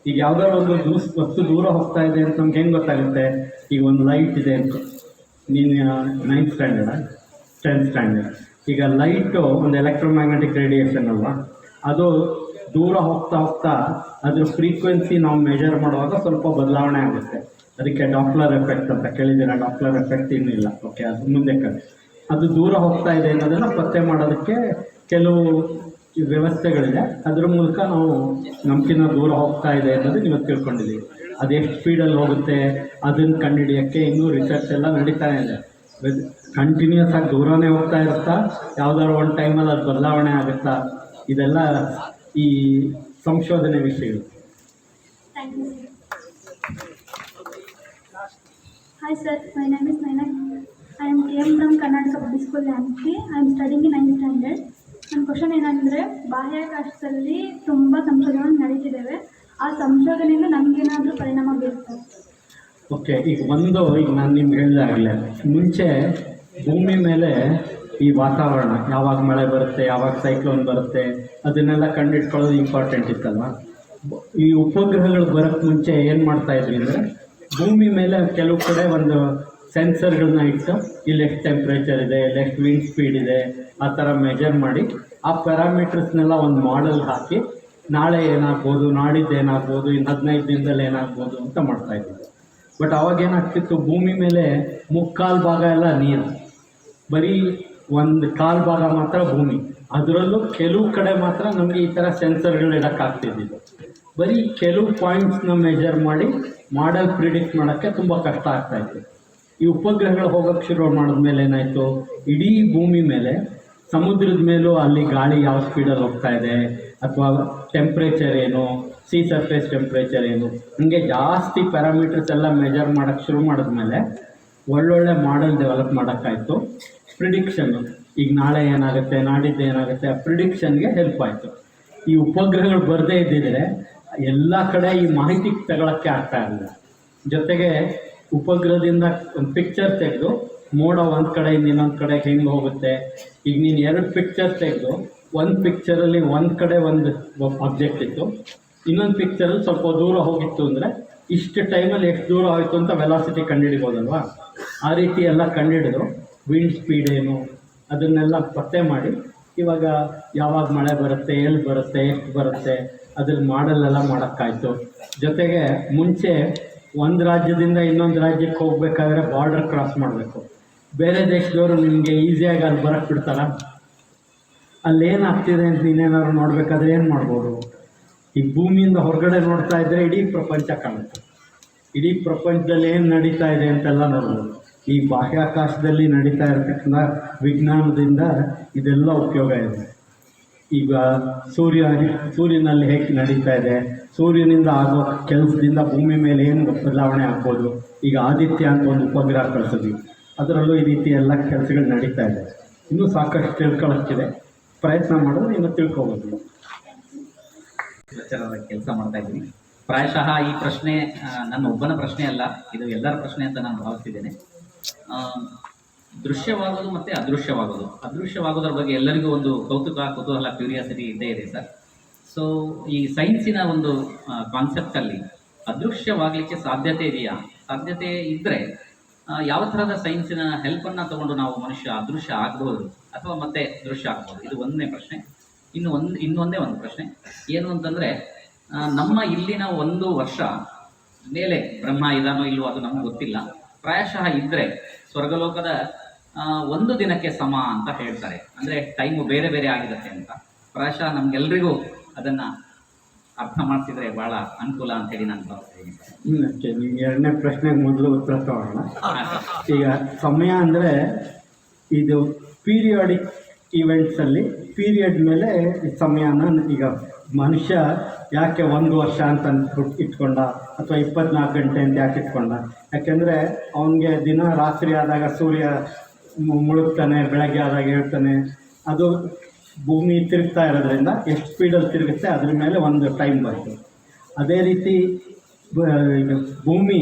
ಈಗ ಯಾವ್ದಾದ್ರು ಒಂದು ದೂಸ್ ವಸ್ತು ದೂರ ಹೋಗ್ತಾ ಇದೆ ಅಂತ ನಮ್ಗೆ ಹೆಂಗೆ ಗೊತ್ತಾಗುತ್ತೆ? ಈಗ ಒಂದು ಲೈಟ್ ಇದೆ ಅಂತ. ನೀನು ನೈನ್ತ್ ಸ್ಟ್ಯಾಂಡರ್ಡಾ ಟೆಂತ್ ಸ್ಟ್ಯಾಂಡರ್ಡ್ ಈಗ ಲೈಟು ಒಂದು ಎಲೆಕ್ಟ್ರೋಮ್ಯಾಗ್ನೆಟಿಕ್ ರೇಡಿಯೇಷನ್ ಅಲ್ವಾ? ಅದು ದೂರ ಹೋಗ್ತಾ ಹೋಗ್ತಾ ಅದ್ರ ಫ್ರೀಕ್ವೆನ್ಸಿ ನಾವು ಮೆಜರ್ ಮಾಡುವಾಗ ಸ್ವಲ್ಪ ಬದಲಾವಣೆ ಆಗುತ್ತೆ. ಅದಕ್ಕೆ ಡಾಪ್ಲರ್ ಎಫೆಕ್ಟ್ ಅಂತ ಕೇಳಿದ್ದೀರಾ? ಡಾಪ್ಲರ್ ಎಫೆಕ್ಟ್ ಇನ್ನಿಲ್ಲ ಓಕೆ ಅದು ಮುಂದೆ ಕಡೆ ಅದು ದೂರ ಹೋಗ್ತಾ ಇದೆ ಅನ್ನೋದನ್ನು ಪತ್ತೆ ಮಾಡೋದಕ್ಕೆ ಕೆಲವು ವ್ಯವಸ್ಥೆಗಳಿದೆ. ಅದ್ರ ಮೂಲಕ ನಾವು ನಮ್ಕಿನ ದೂರ ಹೋಗ್ತಾ ಇದೆ ಅನ್ನೋದು ನೀವು ತಿಳ್ಕೊಂಡಿದ್ದೀವಿ ಅದು ಎಷ್ಟು ಸ್ಪೀಡಲ್ಲಿ ಹೋಗುತ್ತೆ? ಅದನ್ನು ಕಂಡುಹಿಡಿಯೋಕ್ಕೆ ಇನ್ನೂ ರಿಸರ್ಚ್ ಎಲ್ಲ ನಡೀತಾ ಇದೆ. ಕಂಟಿನ್ಯೂಸ್ ಆಗಿ ದೂರನೇ ಹೋಗ್ತಾ ಇರುತ್ತಾ? ಯಾವ್ದಾದ್ರು ಒಂದು ಟೈಮಲ್ಲಿ ಅದು ಬದಲಾವಣೆ ಆಗುತ್ತಾ? ಇದೆಲ್ಲ ಈ ಸಂಶೋಧನೆ ವಿಷಯಗಳು hi sir Hi sir, my name is Nainak. I am came from Karnataka Public School Lampi. I am studying in 9th standard. ನನ್ನ ಕ್ವಶನ್ ಏನಂದರೆ ಬಾಹ್ಯಾಕಾಶದಲ್ಲಿ ತುಂಬ ಸಂಶೋಧನೆ ನಡೀತಿದ್ದಾವೆ ಆ ಸಂಶೋಧನೆಯಿಂದ ನಮಗೇನಾದರೂ ಪರಿಣಾಮ ಬೀರುತ್ತೆ ಓಕೆ ಈಗ ಒಂದು ಈಗ ನಾನು ನಿಮ್ಗೆ ಹೇಳಿದಾಗಲೇ ಮುಂಚೆ ಭೂಮಿ ಮೇಲೆ ಈ ವಾತಾವರಣ ಯಾವಾಗ ಮಳೆ ಬರುತ್ತೆ ಯಾವಾಗ ಸೈಕ್ಲೋನ್ ಬರುತ್ತೆ ಅದನ್ನೆಲ್ಲ ಕಂಡಿಡ್ಕೊಳ್ಳೋದು ಇಂಪಾರ್ಟೆಂಟ್ ಇತ್ತಲ್ವ? ಈ ಉಪಗ್ರಹಗಳು ಬರೋಕ್ಕೆ ಮುಂಚೆ ಏನು ಮಾಡ್ತಾ ಇದ್ವಿ ಅಂದರೆ, ಭೂಮಿ ಮೇಲೆ ಕೆಲವು ಕಡೆ ಒಂದು ಸೆನ್ಸರ್ಗಳನ್ನ ಇಟ್ಟು ಇಲ್ಲಿ ಎಷ್ಟು ಟೆಂಪ್ರೇಚರ್ ಇದೆ ಇಲ್ಲಿ ಎಷ್ಟು ವಿಂಡ್ ಸ್ಪೀಡ್ ಇದೆ, ಆ ಥರ ಮೆಜರ್ ಮಾಡಿ, ಆ ಪ್ಯಾರಾಮೀಟರ್ಸ್ನೆಲ್ಲ ಒಂದು ಮಾಡೆಲ್ ಹಾಕಿ, ನಾಳೆ ಏನಾಗ್ಬೋದು, ನಾಡಿದ್ದು ಏನಾಗ್ಬೋದು, ಇನ್ನು ಹದಿನೈದು ದಿನದಲ್ಲಿ ಏನಾಗ್ಬೋದು ಅಂತ ಮಾಡ್ತಾ ಇದ್ವಿ. ಬಟ್ ಅವಾಗ ಏನಾಗ್ತಿತ್ತು, ಭೂಮಿ ಮೇಲೆ ಮುಕ್ಕಾಲು ಭಾಗ ಎಲ್ಲ ನೀರು. ಬರೀ ಒಂದು ಕಾಲು ಭಾಗ ಮಾತ್ರ ಭೂಮಿ. ಅದರಲ್ಲೂ ಕೆಲವು ಕಡೆ ಮಾತ್ರ ನಮಗೆ ಈ ಥರ ಸೆನ್ಸರ್ಗಳು ಇಡೋಕ್ಕಾಗ್ತಿದ್ದಿದ್ದು ಬರೀ ಕೆಲವು ಪಾಯಿಂಟ್ಸ್ನ ಮೆಜರ್ ಮಾಡಿ ಮಾಡೆಲ್ ಪ್ರಿಡಿಕ್ಟ್ ಮಾಡೋಕ್ಕೆ ತುಂಬ ಕಷ್ಟ ಆಗ್ತಾಯಿತ್ತು ಈ ಉಪಗ್ರಹಗಳು ಹೋಗೋಕ್ಕೆ ಶುರು ಮಾಡಿದ್ಮೇಲೆ ಏನಾಯಿತು? ಇಡೀ ಭೂಮಿ ಮೇಲೆ, ಸಮುದ್ರದ ಮೇಲೂ ಅಲ್ಲಿ ಗಾಳಿ ಯಾವ ಸ್ಪೀಡಲ್ಲಿ ಹೋಗ್ತಾ ಇದೆ? ಅಥವಾ ಟೆಂಪ್ರೇಚರ್ ಏನು? ಸಿ ಸರ್ಫೇಸ್ ಟೆಂಪ್ರೇಚರ್ ಏನು? ಹಂಗೆ ಜಾಸ್ತಿ ಪ್ಯಾರಾಮೀಟರ್ಸ್ ಎಲ್ಲ ಮೆಜರ್ ಮಾಡೋಕ್ಕೆ ಶುರು ಮಾಡಿದ್ಮೇಲೆ ಒಳ್ಳೊಳ್ಳೆ ಮಾಡೆಲ್ ಡೆವಲಪ್ ಮಾಡೋಕ್ಕಾಯ್ತು. ಪ್ರಿಡಿಕ್ಷನ್ನು ಈಗ ನಾಳೆ ಏನಾಗುತ್ತೆ, ನಾಡಿದ್ದು ಏನಾಗುತ್ತೆ, ಆ ಪ್ರಿಡಿಕ್ಷನ್ಗೆ ಹೆಲ್ಪ್ ಆಯಿತು. ಈ ಉಪಗ್ರಹಗಳು ಬರದೇ ಇದ್ದಿದ್ರೆ ಎಲ್ಲ ಕಡೆ ಈ ಮಾಹಿತಿ ತಗೊಳಕ್ಕೆ ಆಗ್ತಾ ಇರಲಿಲ್ಲ. ಜೊತೆಗೆ ಉಪಗ್ರಹದಿಂದ ಒಂದು ಪಿಕ್ಚರ್ ತೆಗೆದು, ಮೋಡ ಒಂದು ಕಡೆಯಿಂದ ಇನ್ನೊಂದು ಕಡೆ ಹೆಂಗೆ ಹೋಗುತ್ತೆ, ಈಗ ನೀನು ಎರಡು ಪಿಕ್ಚರ್ ತೆಗೆದು, ಒಂದು ಪಿಕ್ಚರಲ್ಲಿ ಒಂದು ಕಡೆ ಒಂದು ಆಬ್ಜೆಕ್ಟ್ ಇತ್ತು, ಇನ್ನೊಂದು ಪಿಕ್ಚರಲ್ಲಿ ಸ್ವಲ್ಪ ದೂರ ಹೋಗಿತ್ತು ಅಂದರೆ ಇಷ್ಟು ಟೈಮಲ್ಲಿ ಎಷ್ಟು ದೂರ ಆಯಿತು ಅಂತ ವೆಲಾಸಿಟಿ ಕಂಡುಹಿಡಿಬೋದಲ್ವಾ? ಆ ರೀತಿ ಎಲ್ಲ ಕಂಡುಹಿಡಿದು ವಿಂಡ್ ಸ್ಪೀಡ್ ಏನು, ಅದನ್ನೆಲ್ಲ ಪತ್ತೆ ಮಾಡಿ, ಇವಾಗ ಯಾವಾಗ ಮಳೆ ಬರುತ್ತೆ ಎಲ್ಲಿ ಬರುತ್ತೆ, ಎಷ್ಟು ಬರುತ್ತೆ, ಅದ್ರ ಮಾಡಲ್ಲೆಲ್ಲ ಮಾಡೋಕ್ಕಾಯ್ತು. ಜೊತೆಗೆ ಮುಂಚೆ ಒಂದು ರಾಜ್ಯದಿಂದ ಇನ್ನೊಂದು ರಾಜ್ಯಕ್ಕೆ ಹೋಗ್ಬೇಕಾದ್ರೆ ಬಾರ್ಡರ್ ಕ್ರಾಸ್ ಮಾಡಬೇಕು. ಬೇರೆ ದೇಶದವರು ನಿಮಗೆ ಈಸಿಯಾಗಿ ಅಲ್ಲಿ ಬರಕ್ಕೆ ಬಿಡ್ತಾರ? ಅಲ್ಲಿ ಏನಾಗ್ತಿದೆ ಅಂತ ನೀನೇನಾದ್ರು ನೋಡಬೇಕಾದ್ರೆ ಏನು ಮಾಡ್ಬೋದು? ಈ ಭೂಮಿಯಿಂದ ಹೊರಗಡೆ ನೋಡ್ತಾ ಇದ್ದರೆ ಇಡೀ ಪ್ರಪಂಚ ಕಾಣುತ್ತೆ. ಇಡೀ ಪ್ರಪಂಚದಲ್ಲಿ ಏನು ನಡೀತಾ ಇದೆ ಅಂತೆಲ್ಲ ನೋಡ್ಬೋದು. ಈ ಬಾಹ್ಯಾಕಾಶದಲ್ಲಿ ನಡೀತಾ ಇರತಕ್ಕಂಥ ವಿಜ್ಞಾನದಿಂದ ಇದೆಲ್ಲ ಉಪಯೋಗ ಇದೆ. ಈಗ ಸೂರ್ಯ ಸೂರ್ಯನಲ್ಲಿ ಹೇಗೆ ನಡೀತಾ ಇದೆ? ಸೂರ್ಯನಿಂದ ಆಗೋ ಕೆಲಸದಿಂದ ಭೂಮಿ ಮೇಲೆ ಏನು ಬದಲಾವಣೆ ಆಗ್ಬೋದು? ಈಗ ಆದಿತ್ಯ ಅಂತ ಒಂದು ಉಪಗ್ರಹ ಕಳಿಸಿದ್ವಿ. ಅದರಲ್ಲೂ ಈ ರೀತಿ ಎಲ್ಲ ಕೆಲಸಗಳು ನಡೀತಾ ಇದೆ. ಇನ್ನೂ ಸಾಕಷ್ಟು ತಿಳ್ಕೊಳ್ಳೋಕ್ಕಿದೆ ಪ್ರಯತ್ನ ಮಾಡಿದ್ರೆ ಇನ್ನು ತಿಳ್ಕೊಬೋದು. ಕೆಲಸ ಮಾಡ್ತಾ ಇದ್ದೀನಿ. ಪ್ರಾಯಶಃ ಈ ಪ್ರಶ್ನೆ ನನ್ನ ಒಬ್ಬನ ಪ್ರಶ್ನೆ ಅಲ್ಲ, ಇದು ಎಲ್ಲರ ಪ್ರಶ್ನೆ ಅಂತ ನಾನು ಭಾವಿಸ್ತಿದ್ದೇನೆ. ದೃಶ್ಯವಾಗೋದು ಮತ್ತು ಅದೃಶ್ಯವಾಗೋದು. ಅದೃಶ್ಯವಾಗೋದ್ರ ಬಗ್ಗೆ ಎಲ್ಲರಿಗೂ ಒಂದು ಕೌತುಕ, ಕುತೂಹಲ, ಕ್ಯೂರಿಯಾಸಿಟಿ ಇದ್ದೇ ಇದೆ ಸರ್. ಸೊ ಈ ಸೈನ್ಸಿನ ಒಂದು ಕಾನ್ಸೆಪ್ಟಲ್ಲಿ ಅದೃಶ್ಯವಾಗಲಿಕ್ಕೆ ಸಾಧ್ಯತೆ ಇದೆಯಾ? ಸಾಧ್ಯತೆ ಇದ್ದರೆ ಯಾವ ಥರದ ಸೈನ್ಸಿನ ಹೆಲ್ಪನ್ನು ತಗೊಂಡು ನಾವು ಮನುಷ್ಯ ಅದೃಶ್ಯ ಆಗಬಹುದು ಅಥವಾ ಮತ್ತೆ ದೃಶ್ಯ ಆಗ್ಬೋದು? ಇದು ಒಂದನೇ ಪ್ರಶ್ನೆ. ಇನ್ನು ಒಂದು, ಇನ್ನೊಂದೇ ಒಂದು ಪ್ರಶ್ನೆ. ಏನು ಅಂತಂದರೆ ನಮ್ಮ ಇಲ್ಲಿನ ಒಂದು ವರ್ಷ ಮೇಲೆ ಬ್ರಹ್ಮ ಇದಾನೋ ಇಲ್ವೋ ಅದು ನಮ್ಗೆ ಗೊತ್ತಿಲ್ಲ. ಪ್ರಾಯಶಃ ಇದ್ದರೆ ಸ್ವರ್ಗಲೋಕದ ಒಂದು ದಿನಕ್ಕೆ ಸಮ ಅಂತ ಹೇಳ್ತಾರೆ. ಅಂದರೆ ಟೈಮು ಬೇರೆ ಬೇರೆ ಆಗಿರುತ್ತೆ ಅಂತ. ಪ್ರಾಯಶಃ ನಮ್ಗೆಲ್ರಿಗೂ ಅದನ್ನು ಅರ್ಥ ಮಾಡ್ತಿದ್ರೆ ಭಾಳ ಅನುಕೂಲ ಅಂತ ಹೇಳಿ ನಾನು ಭಾವಿಸ್ತೀನಿ ಎರಡನೇ ಪ್ರಶ್ನೆಗೆ ಮೊದಲು ಉತ್ತರ ತಗೋಣ ಈಗ ಸಮಯ ಅಂದರೆ ಇದು ಪೀರಿಯಾಡಿಕ್ ಈವೆಂಟ್ಸಲ್ಲಿ ಪೀರಿಯಡ್ ಮೇಲೆ ಈ ಸಮಯನ ಈಗ ಮನುಷ್ಯ ಯಾಕೆ ಒಂದು ವರ್ಷ ಅಂತ ಅಂದ್ಬಿಟ್ಟು ಇಟ್ಕೊಂಡ ಅಥವಾ ಇಪ್ಪತ್ನಾಲ್ಕು ಗಂಟೆ ಅಂತ ಯಾಕೆ ಇಟ್ಕೊಂಡ? ಯಾಕೆಂದರೆ ಅವನಿಗೆ ದಿನ ರಾತ್ರಿ ಆದಾಗ ಸೂರ್ಯ ಮುಳುಗ್ತಾನೆ, ಬೆಳಗ್ಗೆ ಆದಾಗ ಹೇಳ್ತಾನೆ. ಅದು ಭೂಮಿ ತಿರುಗ್ತಾ ಇರೋದ್ರಿಂದ ಎಷ್ಟು ಸ್ಪೀಡಲ್ಲಿ ತಿರುಗುತ್ತೆ ಅದ್ರ ಮೇಲೆ ಒಂದು ಟೈಮ್ ಬರ್ತದೆ ಅದೇ ರೀತಿ ಭೂಮಿ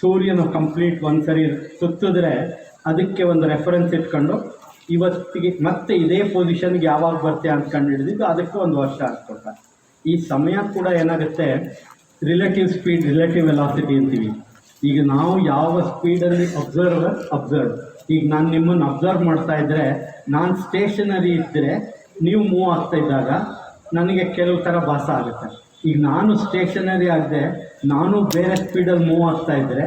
ಸೂರ್ಯನು ಕಂಪ್ಲೀಟ್ ಒಂದು ಸರಿ ಸುತ್ತಿದ್ರೆ ಅದಕ್ಕೆ ಒಂದು ರೆಫರೆನ್ಸ್ ಇಟ್ಕೊಂಡು ಇವತ್ತಿಗೆ ಮತ್ತೆ ಇದೇ ಪೊಸಿಷನ್ಗೆ ಯಾವಾಗ ಬರ್ತೀಯ ಅಂತ ಕಂಡು ಹಿಡಿದಿದ್ದು ಅದಕ್ಕೆ ಒಂದು ವರ್ಷ ಹಾಕ್ಕೊಟ್ಟ ಈ ಸಮಯ ಕೂಡ ಏನಾಗುತ್ತೆ? ರಿಲೇಟಿವ್ ಸ್ಪೀಡ್ ರಿಲೇಟಿವ್ ವೆಲಾಸಿಟಿ ಅಂತೀವಿ. ಈಗ ನಾವು ಯಾವ ಸ್ಪೀಡಲ್ಲಿ ಅಬ್ಸರ್ವ್ ಅಬ್ಸರ್ವ್ ಈಗ ನಾನು ನಿಮ್ಮನ್ನು ಅಬ್ಸರ್ವ್ ಮಾಡ್ತಾ ಇದ್ದರೆ ನಾನು ಸ್ಟೇಷನರಿ ಇದ್ದರೆ ನೀವು ಮೂವ್ ಆಗ್ತಾ ಇದ್ದಾಗ ನನಗೆ ಕೆಲವು ಥರ ಭಾಸ ಆಗುತ್ತೆ. ಈಗ ನಾನು ಸ್ಟೇಷನರಿ ಆಗದೆ, ನಾನು ಬೇರೆ ಸ್ಪೀಡಲ್ಲಿ ಮೂವ್ ಆಗ್ತಾ ಇದ್ದರೆ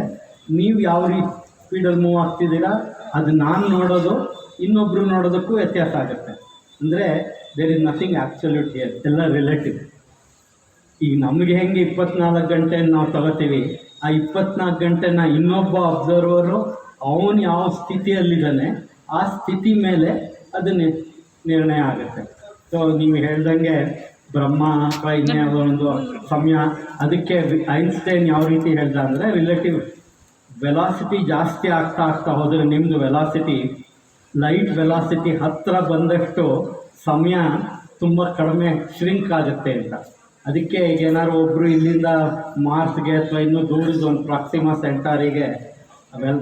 ನೀವು ಯಾವ ರೀತಿ ಸ್ಪೀಡಲ್ಲಿ ಮೂವ್ ಆಗ್ತಿದ್ದೀರಾ? ಅದು ನಾನು ನೋಡೋದು ಇನ್ನೊಬ್ಬರು ನೋಡೋದಕ್ಕೂ ವ್ಯತ್ಯಾಸ ಆಗುತ್ತೆ. ಅಂದರೆ there is nothing absolute here ಎಲ್ಲ ರಿಲೇಟಿವ್ ಈಗ ನಮಗೆ ಹೆಂಗೆ ಇಪ್ಪತ್ನಾಲ್ಕು ಗಂಟೆಯನ್ನು ನಾವು ತಗೋತೀವಿ, ಆ ಇಪ್ಪತ್ನಾಲ್ಕು ಗಂಟೆನ ಇನ್ನೊಬ್ಬ ಅಬ್ಸರ್ವರು ಅವನು ಯಾವ ಸ್ಥಿತಿಯಲ್ಲಿದ್ದಾನೆ, ಆ ಸ್ಥಿತಿ ಮೇಲೆ ಅದು ನಿರ್ಣಯ ಆಗುತ್ತೆ. ಸೊ ನೀವು ಹೇಳ್ದಂಗೆ ಬ್ರಹ್ಮ ಇನ್ಯಾವುದೋ ಒಂದು ಸಮಯ. ಅದಕ್ಕೆ ಐನ್ಸ್ಟೈನ್ ಯಾವ ರೀತಿ ಹೇಳ್ದ ಅಂದರೆ ರಿಲೇಟಿವ್ ವೆಲಾಸಿಟಿ ಜಾಸ್ತಿ ಆಗ್ತಾ ಆಗ್ತಾ ಹೋದರೆ ನಿಮ್ಮದು ವೆಲಾಸಿಟಿ ಲೈಟ್ ವೆಲಾಸಿಟಿ ಹತ್ತಿರ ಬಂದಷ್ಟು ಸಮಯ ತುಂಬ ಕಡಿಮೆ ಶ್ರಿಂಕ್ ಆಗುತ್ತೆ ಅಂತ. ಅದಕ್ಕೆ ಈಗ ಏನಾದ್ರು ಒಬ್ಬರು ಇಲ್ಲಿಂದ ಮಾರ್ಸ್ಗೆ ಅಥವಾ ಇನ್ನೂ ದೂರದ ಒಂದು ಪ್ರಾಕ್ಸಿಮಾ ಸೆಂಟಾರಿಗೆ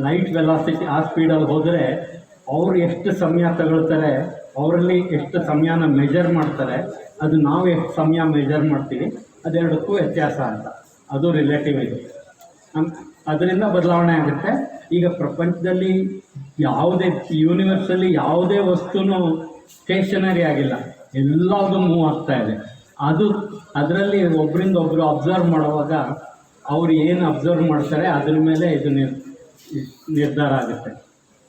ಲೈಟ್ ವೆಲಾಸಿಟಿ ಆ ಸ್ಪೀಡಲ್ಲಿ ಹೋದರೆ ಅವರು ಎಷ್ಟು ಸಮಯ ತಗೊಳ್ತಾರೆ, ಅವರಲ್ಲಿ ಎಷ್ಟು ಸಮಯನ ಮೆಜರ್ ಮಾಡ್ತಾರೆ, ಅದು ನಾವು ಎಷ್ಟು ಸಮಯ ಮೆಜರ್ ಮಾಡ್ತೀವಿ, ಅದೆರಡಕ್ಕೂ ವ್ಯತ್ಯಾಸ ಅಂತ. ಅದು ರಿಲೇಟಿವ್ ಇದೆ. ಅದರಿಂದ ಬದಲಾವಣೆ ಆಗುತ್ತೆ. ಈಗ ಪ್ರಪಂಚದಲ್ಲಿ ಯಾವುದೇ ಯೂನಿವರ್ಸಲ್ಲಿ ಯಾವುದೇ ವಸ್ತುನೂ ಸ್ಟೇಷನರಿ ಆಗಿಲ್ಲ. ಎಲ್ಲದೂ ಮೂವ್ ಆಗ್ತಾ ಇದೆ. ಅದು ಅದರಲ್ಲಿ ಒಬ್ಬರಿಂದ ಒಬ್ಬರು ಅಬ್ಸರ್ವ್ ಮಾಡುವಾಗ ಅವ್ರು ಏನು ಅಬ್ಸರ್ವ್ ಮಾಡ್ತಾರೆ ಅದ್ರ ಮೇಲೆ ಇದು ನಿರ್ ನಿರ್ಧಾರ ಆಗುತ್ತೆ.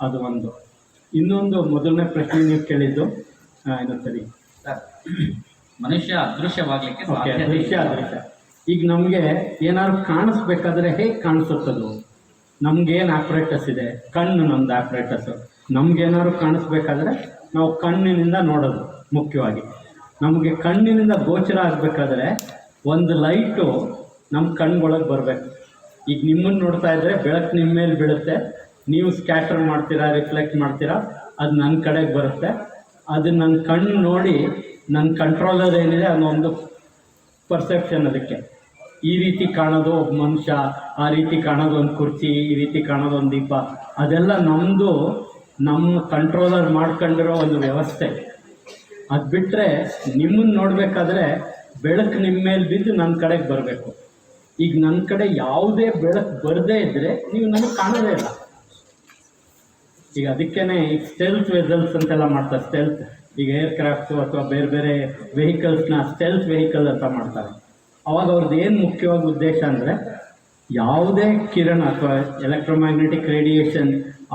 ಅದು ಒಂದು. ಇನ್ನೊಂದು ಮೊದಲನೇ ಪ್ರಶ್ನೆ ನೀವು ಕೇಳಿದ್ದು ಏನೋ ಸರಿ. ಮನುಷ್ಯ ಅದೃಶ್ಯವಾಗಲಿಕ್ಕೆ ಓಕೆ ಸಾಧ್ಯತೆ ದೃಶ್ಯ ಇದೆ. ಅದೃಶ್ಯ. ಈಗ ನಮಗೆ ಏನಾದ್ರು ಕಾಣಿಸ್ಬೇಕಾದ್ರೆ ಹೇಗೆ ಕಾಣಿಸುತ್ತದು? ನಮ್ಗೇನು ಆಪ್ರೇಟಸ್ ಇದೆ? ಕಣ್ಣು ನಮ್ದು ಆಪ್ರೇಟಸ್ಸು ನಮ್ಗೇನಾದ್ರು ಕಾಣಿಸ್ಬೇಕಾದ್ರೆ ನಾವು ಕಣ್ಣಿನಿಂದ ನೋಡೋದು ಮುಖ್ಯವಾಗಿ. ನಮಗೆ ಕಣ್ಣಿನಿಂದ ಗೋಚರ ಆಗಬೇಕಾದ್ರೆ ಒಂದು ಲೈಟು ನಮ್ಮ ಕಣ್ಗೊಳಗೆ ಬರಬೇಕು. ಈಗ ನಿಮ್ಮನ್ನು ನೋಡ್ತಾ ಇದ್ದರೆ ಬೆಳಕು ನಿಮ್ಮ ಮೇಲೆ ಬೀಳುತ್ತೆ. ನೀವು ಸ್ಕ್ಯಾಟರ್ ಮಾಡ್ತೀರಾ, ರಿಫ್ಲೆಕ್ಟ್ ಮಾಡ್ತೀರಾ, ಅದು ನನ್ನ ಕಡೆಗೆ ಬರುತ್ತೆ. ಅದು ನನ್ನ ಕಣ್ಣು ನೋಡಿ ನನ್ನ ಕಂಟ್ರೋಲರ್ ಏನಿದೆ ಅದೊಂದು ಪರ್ಸೆಪ್ಷನ್ ಅದಕ್ಕೆ. ಈ ರೀತಿ ಕಾಣೋದು ಒಬ್ಬ ಮನುಷ್ಯ, ಆ ರೀತಿ ಕಾಣೋದು ಒಂದು ಕುರ್ಚಿ, ಈ ರೀತಿ ಕಾಣೋದು ಒಂದು ದೀಪ. ಅದೆಲ್ಲ ನಮ್ಮದು ನಮ್ಮ ಕಂಟ್ರೋಲರ್ ಮಾಡ್ಕೊಂಡಿರೋ ಒಂದು ವ್ಯವಸ್ಥೆ. ಅದು ಬಿಟ್ಟರೆ ನಿಮ್ಮನ್ನು ನೋಡಬೇಕಾದ್ರೆ ಬೆಳಕು ನಿಮ್ಮ ಮೇಲೆ ಬಿದ್ದು ನನ್ನ ಕಡೆಗೆ ಬರಬೇಕು. ಈಗ ನನ್ನ ಕಡೆ ಯಾವುದೇ ಬೆಳಕು ಬರದೇ ಇದ್ದರೆ ನೀವು ನನಗೆ ಕಾಣೋದೇ ಇಲ್ಲ. ಈಗ ಅದಕ್ಕೇನೆ ಈಗ ಸ್ಟೆಲ್ತ್ ವೆಸಲ್ಸ್ ಅಂತೆಲ್ಲ ಮಾಡ್ತಾರೆ. ಸ್ಟೆಲ್ತ್ ಈಗ ಏರ್ ಕ್ರಾಫ್ಟು ಅಥವಾ ಬೇರೆ ಬೇರೆ ವೆಹಿಕಲ್ಸ್ನ ಸ್ಟೆಲ್ತ್ ವೆಹಿಕಲ್ ಅಂತ ಮಾಡ್ತಾರೆ. ಅವಾಗ ಅವ್ರದ್ದು ಏನು ಮುಖ್ಯವಾದ ಉದ್ದೇಶ ಅಂದರೆ ಯಾವುದೇ ಕಿರಣ ಅಥವಾ ಎಲೆಕ್ಟ್ರೋಮ್ಯಾಗ್ನೆಟಿಕ್ ರೇಡಿಯೇಷನ್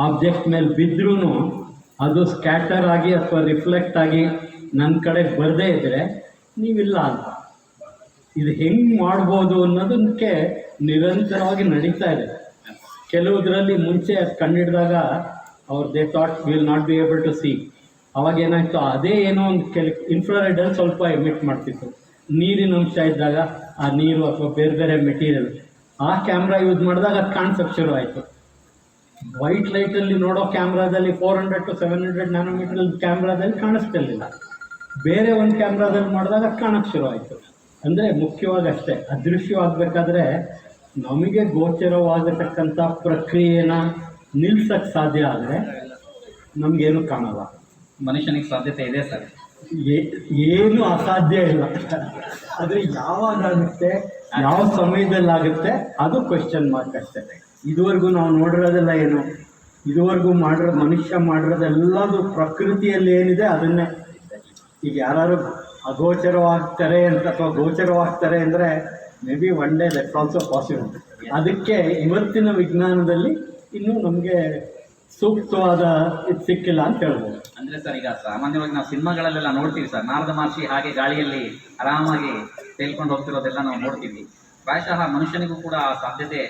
ಆಬ್ಜೆಕ್ಟ್ ಮೇಲೆ ಬಿದ್ದರೂ ಅದು ಸ್ಕ್ಯಾಟರ್ ಆಗಿ ಅಥವಾ ರಿಫ್ಲೆಕ್ಟ್ ಆಗಿ ನನ್ನ ಕಡೆ ಬರದೇ ಇದ್ದರೆ ನೀವಿಲ್ಲ ಅಂತ. ಇದು ಹೆಂಗೆ ಮಾಡ್ಬೋದು ಅನ್ನೋದಕ್ಕೆ ನಿರಂತರವಾಗಿ ನಡೀತಾ ಇದೆ. ಕೆಲವುದರಲ್ಲಿ ಮುಂಚೆ ಅದು ಕಂಡಿಡಿದಾಗ ಅವ್ರ they thought will not be able to see ಅವಾಗ ಏನಾಯ್ತು, ಅದೇ ಏನೋ ಒಂದು ಕೆಲ ಇನ್ಫ್ರಾರೆಡಲ್ಲಿ ಸ್ವಲ್ಪ ಎಮಿಟ್ ಮಾಡ್ತಿತ್ತು. ನೀರಿನ ಅಂಶ ಇದ್ದಾಗ ಆ ನೀರು ಅಥವಾ ಬೇರೆ ಬೇರೆ ಮೆಟೀರಿಯಲ್ ಆ ಕ್ಯಾಮ್ರಾ ಯೂಸ್ ಮಾಡಿದಾಗ ಅದು ಕಾಣಿಸೋಕ್ಕೆ ಶುರು ಆಯಿತು. ವೈಟ್ ಲೈಟಲ್ಲಿ ನೋಡೋ ಕ್ಯಾಮ್ರಾದಲ್ಲಿ four hundred to seven hundred nanometre ಕ್ಯಾಮ್ರಾದಲ್ಲಿ ಕಾಣಿಸ್ತಿರ್ಲಿಲ್ಲ. ಬೇರೆ ಒಂದು ಕ್ಯಾಮ್ರಾದಲ್ಲಿ ಮಾಡಿದಾಗ ಕಾಣಕ್ಕೆ ಶುರು ಆಯಿತು. ಅಂದರೆ ಮುಖ್ಯವಾಗಿ ಅಷ್ಟೇ ಅದೃಶ್ಯವಾಗಬೇಕಾದ್ರೆ ನಮಗೆ ಗೋಚರವಾಗಿರ್ತಕ್ಕಂಥ ಪ್ರಕ್ರಿಯೆನ ನಿಲ್ಸಕ್ಕೆ ಸಾಧ್ಯ ಆದರೆ ನಮಗೇನು ಕಾಣಲ್ಲ. ಮನುಷ್ಯನಿಗೆ ಸಾಧ್ಯತೆ ಇದೆ ಸರ್. ಏನು ಅಸಾಧ್ಯ ಇಲ್ಲ. ಆದರೆ ಯಾವಾಗ ಆಗುತ್ತೆ ಯಾವ ಸಮಯದಲ್ಲಿ ಆಗುತ್ತೆ ಅದು ಕ್ವೆಶ್ಚನ್ ಮಾರ್ಕ್ ಅಷ್ಟೇ. ಇದುವರೆಗೂ ನಾವು ನೋಡಿರೋದೆಲ್ಲ ಏನು? ಇದುವರೆಗೂ ಮಾಡಿರೋ ಮನುಷ್ಯ ಮಾಡಿರೋದೆಲ್ಲದು ಪ್ರಕೃತಿಯಲ್ಲಿ ಏನಿದೆ ಅದನ್ನೇ ಈಗ ಯಾರು ಅಗೋಚರವಾಗ್ತಾರೆ ಅಂತ ಅಥವಾ ಗೋಚರವಾಗ್ತಾರೆ ಅಂದರೆ maybe one day that's also possible ಅದಕ್ಕೆ ಇವತ್ತಿನ ವಿಜ್ಞಾನದಲ್ಲಿ ಇನ್ನೂ ನಮಗೆ ಸೂಕ್ತವಾದ ಇದು ಸಿಕ್ಕಿಲ್ಲ ಅಂತ ಹೇಳ್ಬೋದು. ಅಂದರೆ ಸರ್, ಈಗ ಸಾಮಾನ್ಯವಾಗಿ ನಾವು ಸಿನಿಮಾಗಳಲ್ಲೆಲ್ಲ ನೋಡ್ತೀವಿ ಸರ್. ನಾರದ ಮಹರ್ಷಿ ಹಾಗೆ ಗಾಳಿಯಲ್ಲಿ ಆರಾಮಾಗಿ ತೇಲ್ಕೊಂಡು ಹೋಗ್ತಿರೋದೆಲ್ಲ ನಾವು ನೋಡ್ತೀವಿ. ಪ್ರಾಯಶಃ ಮನುಷ್ಯನಿಗೂ ಕೂಡ ಆ ಸಾಧ್ಯತೆ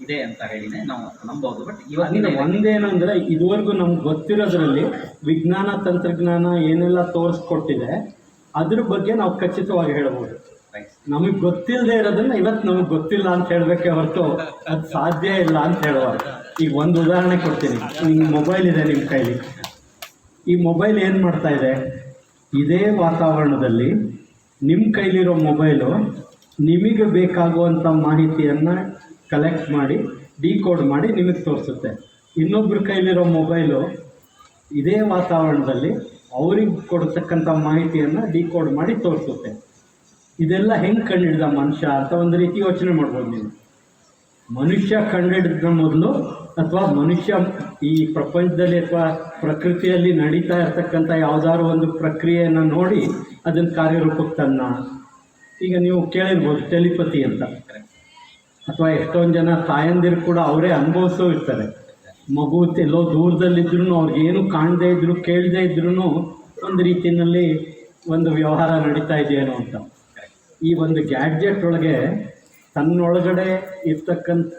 ಇದೆ ಅಂತ ಹೇಳಿನೇ ನಾವು ನಂಬೋದು ಬಟ್ ಇವತ್ತಿನ ಒಂದೇನಂದ್ರೆ ಇದುವರೆಗೂ ನಮ್ಗೆ ಗೊತ್ತಿರೋದ್ರಲ್ಲಿ ವಿಜ್ಞಾನ ತಂತ್ರಜ್ಞಾನ ಏನೆಲ್ಲ ತೋರಿಸ್ಕೊಟ್ಟಿದೆ ಅದ್ರ ಬಗ್ಗೆ ನಾವು ಖಚಿತವಾಗಿ ಹೇಳ್ಬೋದು. ನಮಗೆ ಗೊತ್ತಿಲ್ಲದೆ ಇರೋದನ್ನ ಇವತ್ತು ನಮಗೆ ಗೊತ್ತಿಲ್ಲ ಅಂತ ಹೇಳಬೇಕೆ ಹೊರತು ಅದು ಸಾಧ್ಯ ಇಲ್ಲ ಅಂತ ಹೇಳುವಾಗ ಈಗ ಒಂದು ಉದಾಹರಣೆ ಕೊಡ್ತೀನಿ. ನಿಮ್ಮ ಮೊಬೈಲ್ ಇದೆ ನಿಮ್ಮ ಕೈಲಿ. ಈ ಮೊಬೈಲ್ ಏನು ಮಾಡ್ತಾ ಇದೆ? ಇದೇ ವಾತಾವರಣದಲ್ಲಿ ನಿಮ್ಮ ಕೈಲಿರೋ ಮೊಬೈಲು ನಿಮಗೆ ಬೇಕಾಗುವಂಥ ಮಾಹಿತಿಯನ್ನು ಕಲೆಕ್ಟ್ ಮಾಡಿ ಡಿಕೋಡ್ ಮಾಡಿ ನಿಮಗೆ ತೋರಿಸುತ್ತೆ. ಇನ್ನೊಬ್ಬರ ಕೈಲಿರೋ ಮೊಬೈಲು ಇದೇ ವಾತಾವರಣದಲ್ಲಿ ಅವ್ರಿಗೆ ಕೊಡ್ತಕ್ಕಂಥ ಮಾಹಿತಿಯನ್ನು ಡಿಕೋಡ್ ಮಾಡಿ ತೋರಿಸುತ್ತೆ. ಇದೆಲ್ಲ ಹೆಂಗೆ ಕಂಡುಹಿಡ್ದ ಮನುಷ್ಯ ಅಂತ ಒಂದು ರೀತಿ ಯೋಚನೆ ಮಾಡ್ಬೋದು ನೀವು. ಮನುಷ್ಯ ಕಂಡುಹಿಡಿದ ಮೊದಲು ಅಥವಾ ಮನುಷ್ಯ ಈ ಪ್ರಪಂಚದಲ್ಲಿ ಅಥವಾ ಪ್ರಕೃತಿಯಲ್ಲಿ ನಡೀತಾ ಇರತಕ್ಕಂಥ ಯಾವುದಾದ್ರು ಒಂದು ಪ್ರಕ್ರಿಯೆಯನ್ನು ನೋಡಿ ಅದನ್ನು ಕಾರ್ಯರೂಪಕ್ಕೆ ತನ್ನ. ಈಗ ನೀವು ಕೇಳಿರ್ಬೋದು ಟೆಲಿಪತಿ ಅಂತ. ಅಥವಾ ಎಷ್ಟೊಂದು ಜನ ತಾಯಂದಿರು ಕೂಡ ಅವರೇ ಅನುಭವಿಸೋ ಇರ್ತಾರೆ. ಮಗು ಎಲ್ಲೋ ದೂರದಲ್ಲಿದ್ರೂ ಅವ್ರಿಗೆ ಏನು ಕಾಣದೇ ಇದ್ರು, ಕೇಳದೇ ಇದ್ರೂ ಒಂದು ರೀತಿಯಲ್ಲಿ ಒಂದು ವ್ಯವಹಾರ ನಡೀತಾ ಇದೆಯೇನೋ ಅಂತ. ಈ ಒಂದು ಗ್ಯಾಡ್ಜೆಟ್ ಒಳಗೆ ತನ್ನೊಳಗಡೆ ಇರ್ತಕ್ಕಂಥ,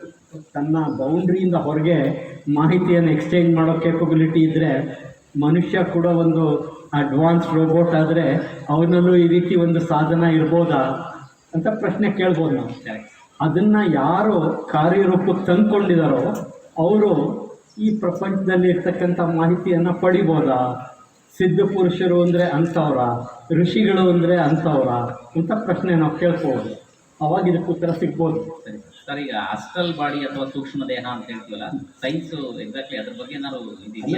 ತನ್ನ ಬೌಂಡ್ರಿಯಿಂದ ಹೊರಗೆ ಮಾಹಿತಿಯನ್ನು ಎಕ್ಸ್ಚೇಂಜ್ ಮಾಡೋ ಕೇಪಬಿಲಿಟಿ ಇದ್ದರೆ ಮನುಷ್ಯ ಕೂಡ ಒಂದು ಅಡ್ವಾನ್ಸ್ ರೋಬೋಟ್ ಆದರೆ ಅವನಲ್ಲೂ ಈ ರೀತಿ ಒಂದು ಸಾಧನ ಇರ್ಬೋದಾ ಅಂತ ಪ್ರಶ್ನೆ ಕೇಳ್ಬೋದು ನಾವು. ಅದನ್ನು ಯಾರು ಕಾರ್ಯರೂಪಕ್ಕೆ ತಂದ್ಕೊಂಡಿದ್ದಾರೋ ಅವರು ಈ ಪ್ರಪಂಚದಲ್ಲಿ ಇರ್ತಕ್ಕಂಥ ಮಾಹಿತಿಯನ್ನು ಪಡಿಬೋದಾ? ಸಿದ್ಧ ಪುರುಷರು ಅಂದರೆ ಅಂಥವ್ರ ಋಷಿಗಳು ಅಂದರೆ ಅಂಥವ್ರ ಅಂತ ಪ್ರಶ್ನೆ ನಾವು ಕೇಳ್ಬೋದು ಅವಾಗ ಇದಕ್ಕೆ ಉತ್ತರ ಸಿಗ್ಬೋದು. ಸರಿ ಸರ್ ಈಗ ಆಸ್ಟ್ರಲ್ ಬಾಡಿ ಅಥವಾ ಸೂಕ್ಷ್ಮ ದೇಹ ಅಂತ ಹೇಳ್ತೀವಲ್ಲ ಸೈನ್ಸ್ ಎಕ್ಸಾಕ್ಟ್ಲಿ ಅದ್ರ ಬಗ್ಗೆ ಏನಾದ್ರು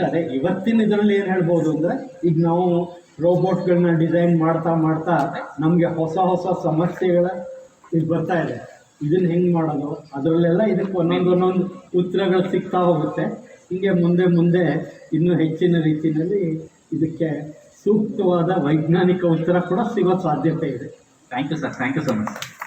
ಅದೇ ಇವತ್ತಿನ ಇದರಲ್ಲಿ ಏನು ಹೇಳ್ಬೋದು ಅಂದರೆ ಈಗ ನಾವು ರೋಬೋಟ್ಗಳನ್ನ ಡಿಸೈನ್ ಮಾಡ್ತಾ ಮಾಡ್ತಾ ನಮಗೆ ಹೊಸ ಹೊಸ ಸಮಸ್ಯೆಗಳ ಇದು ಬರ್ತಾ ಇದೆ. ಇದನ್ನ ಹೆಂಗೆ ಮಾಡೋದು? ಅದರಲ್ಲೆಲ್ಲ ಇದಕ್ಕೆ ಒಂದೊಂದು ಒಂದೊಂದು ಉತ್ತರಗಳು ಸಿಗ್ತಾ ಹೋಗುತ್ತೆ. ಹೀಗೆ ಮುಂದೆ ಮುಂದೆ ಇನ್ನೂ ಹೆಚ್ಚಿನ ರೀತಿಯಲ್ಲಿ ಇದಕ್ಕೆ ಸೂಕ್ತವಾದ ವೈಜ್ಞಾನಿಕ ಉತ್ತರ ಕೂಡ ಸಿಗೋ ಸಾಧ್ಯತೆ ಇದೆ. Thank you sir thank you so much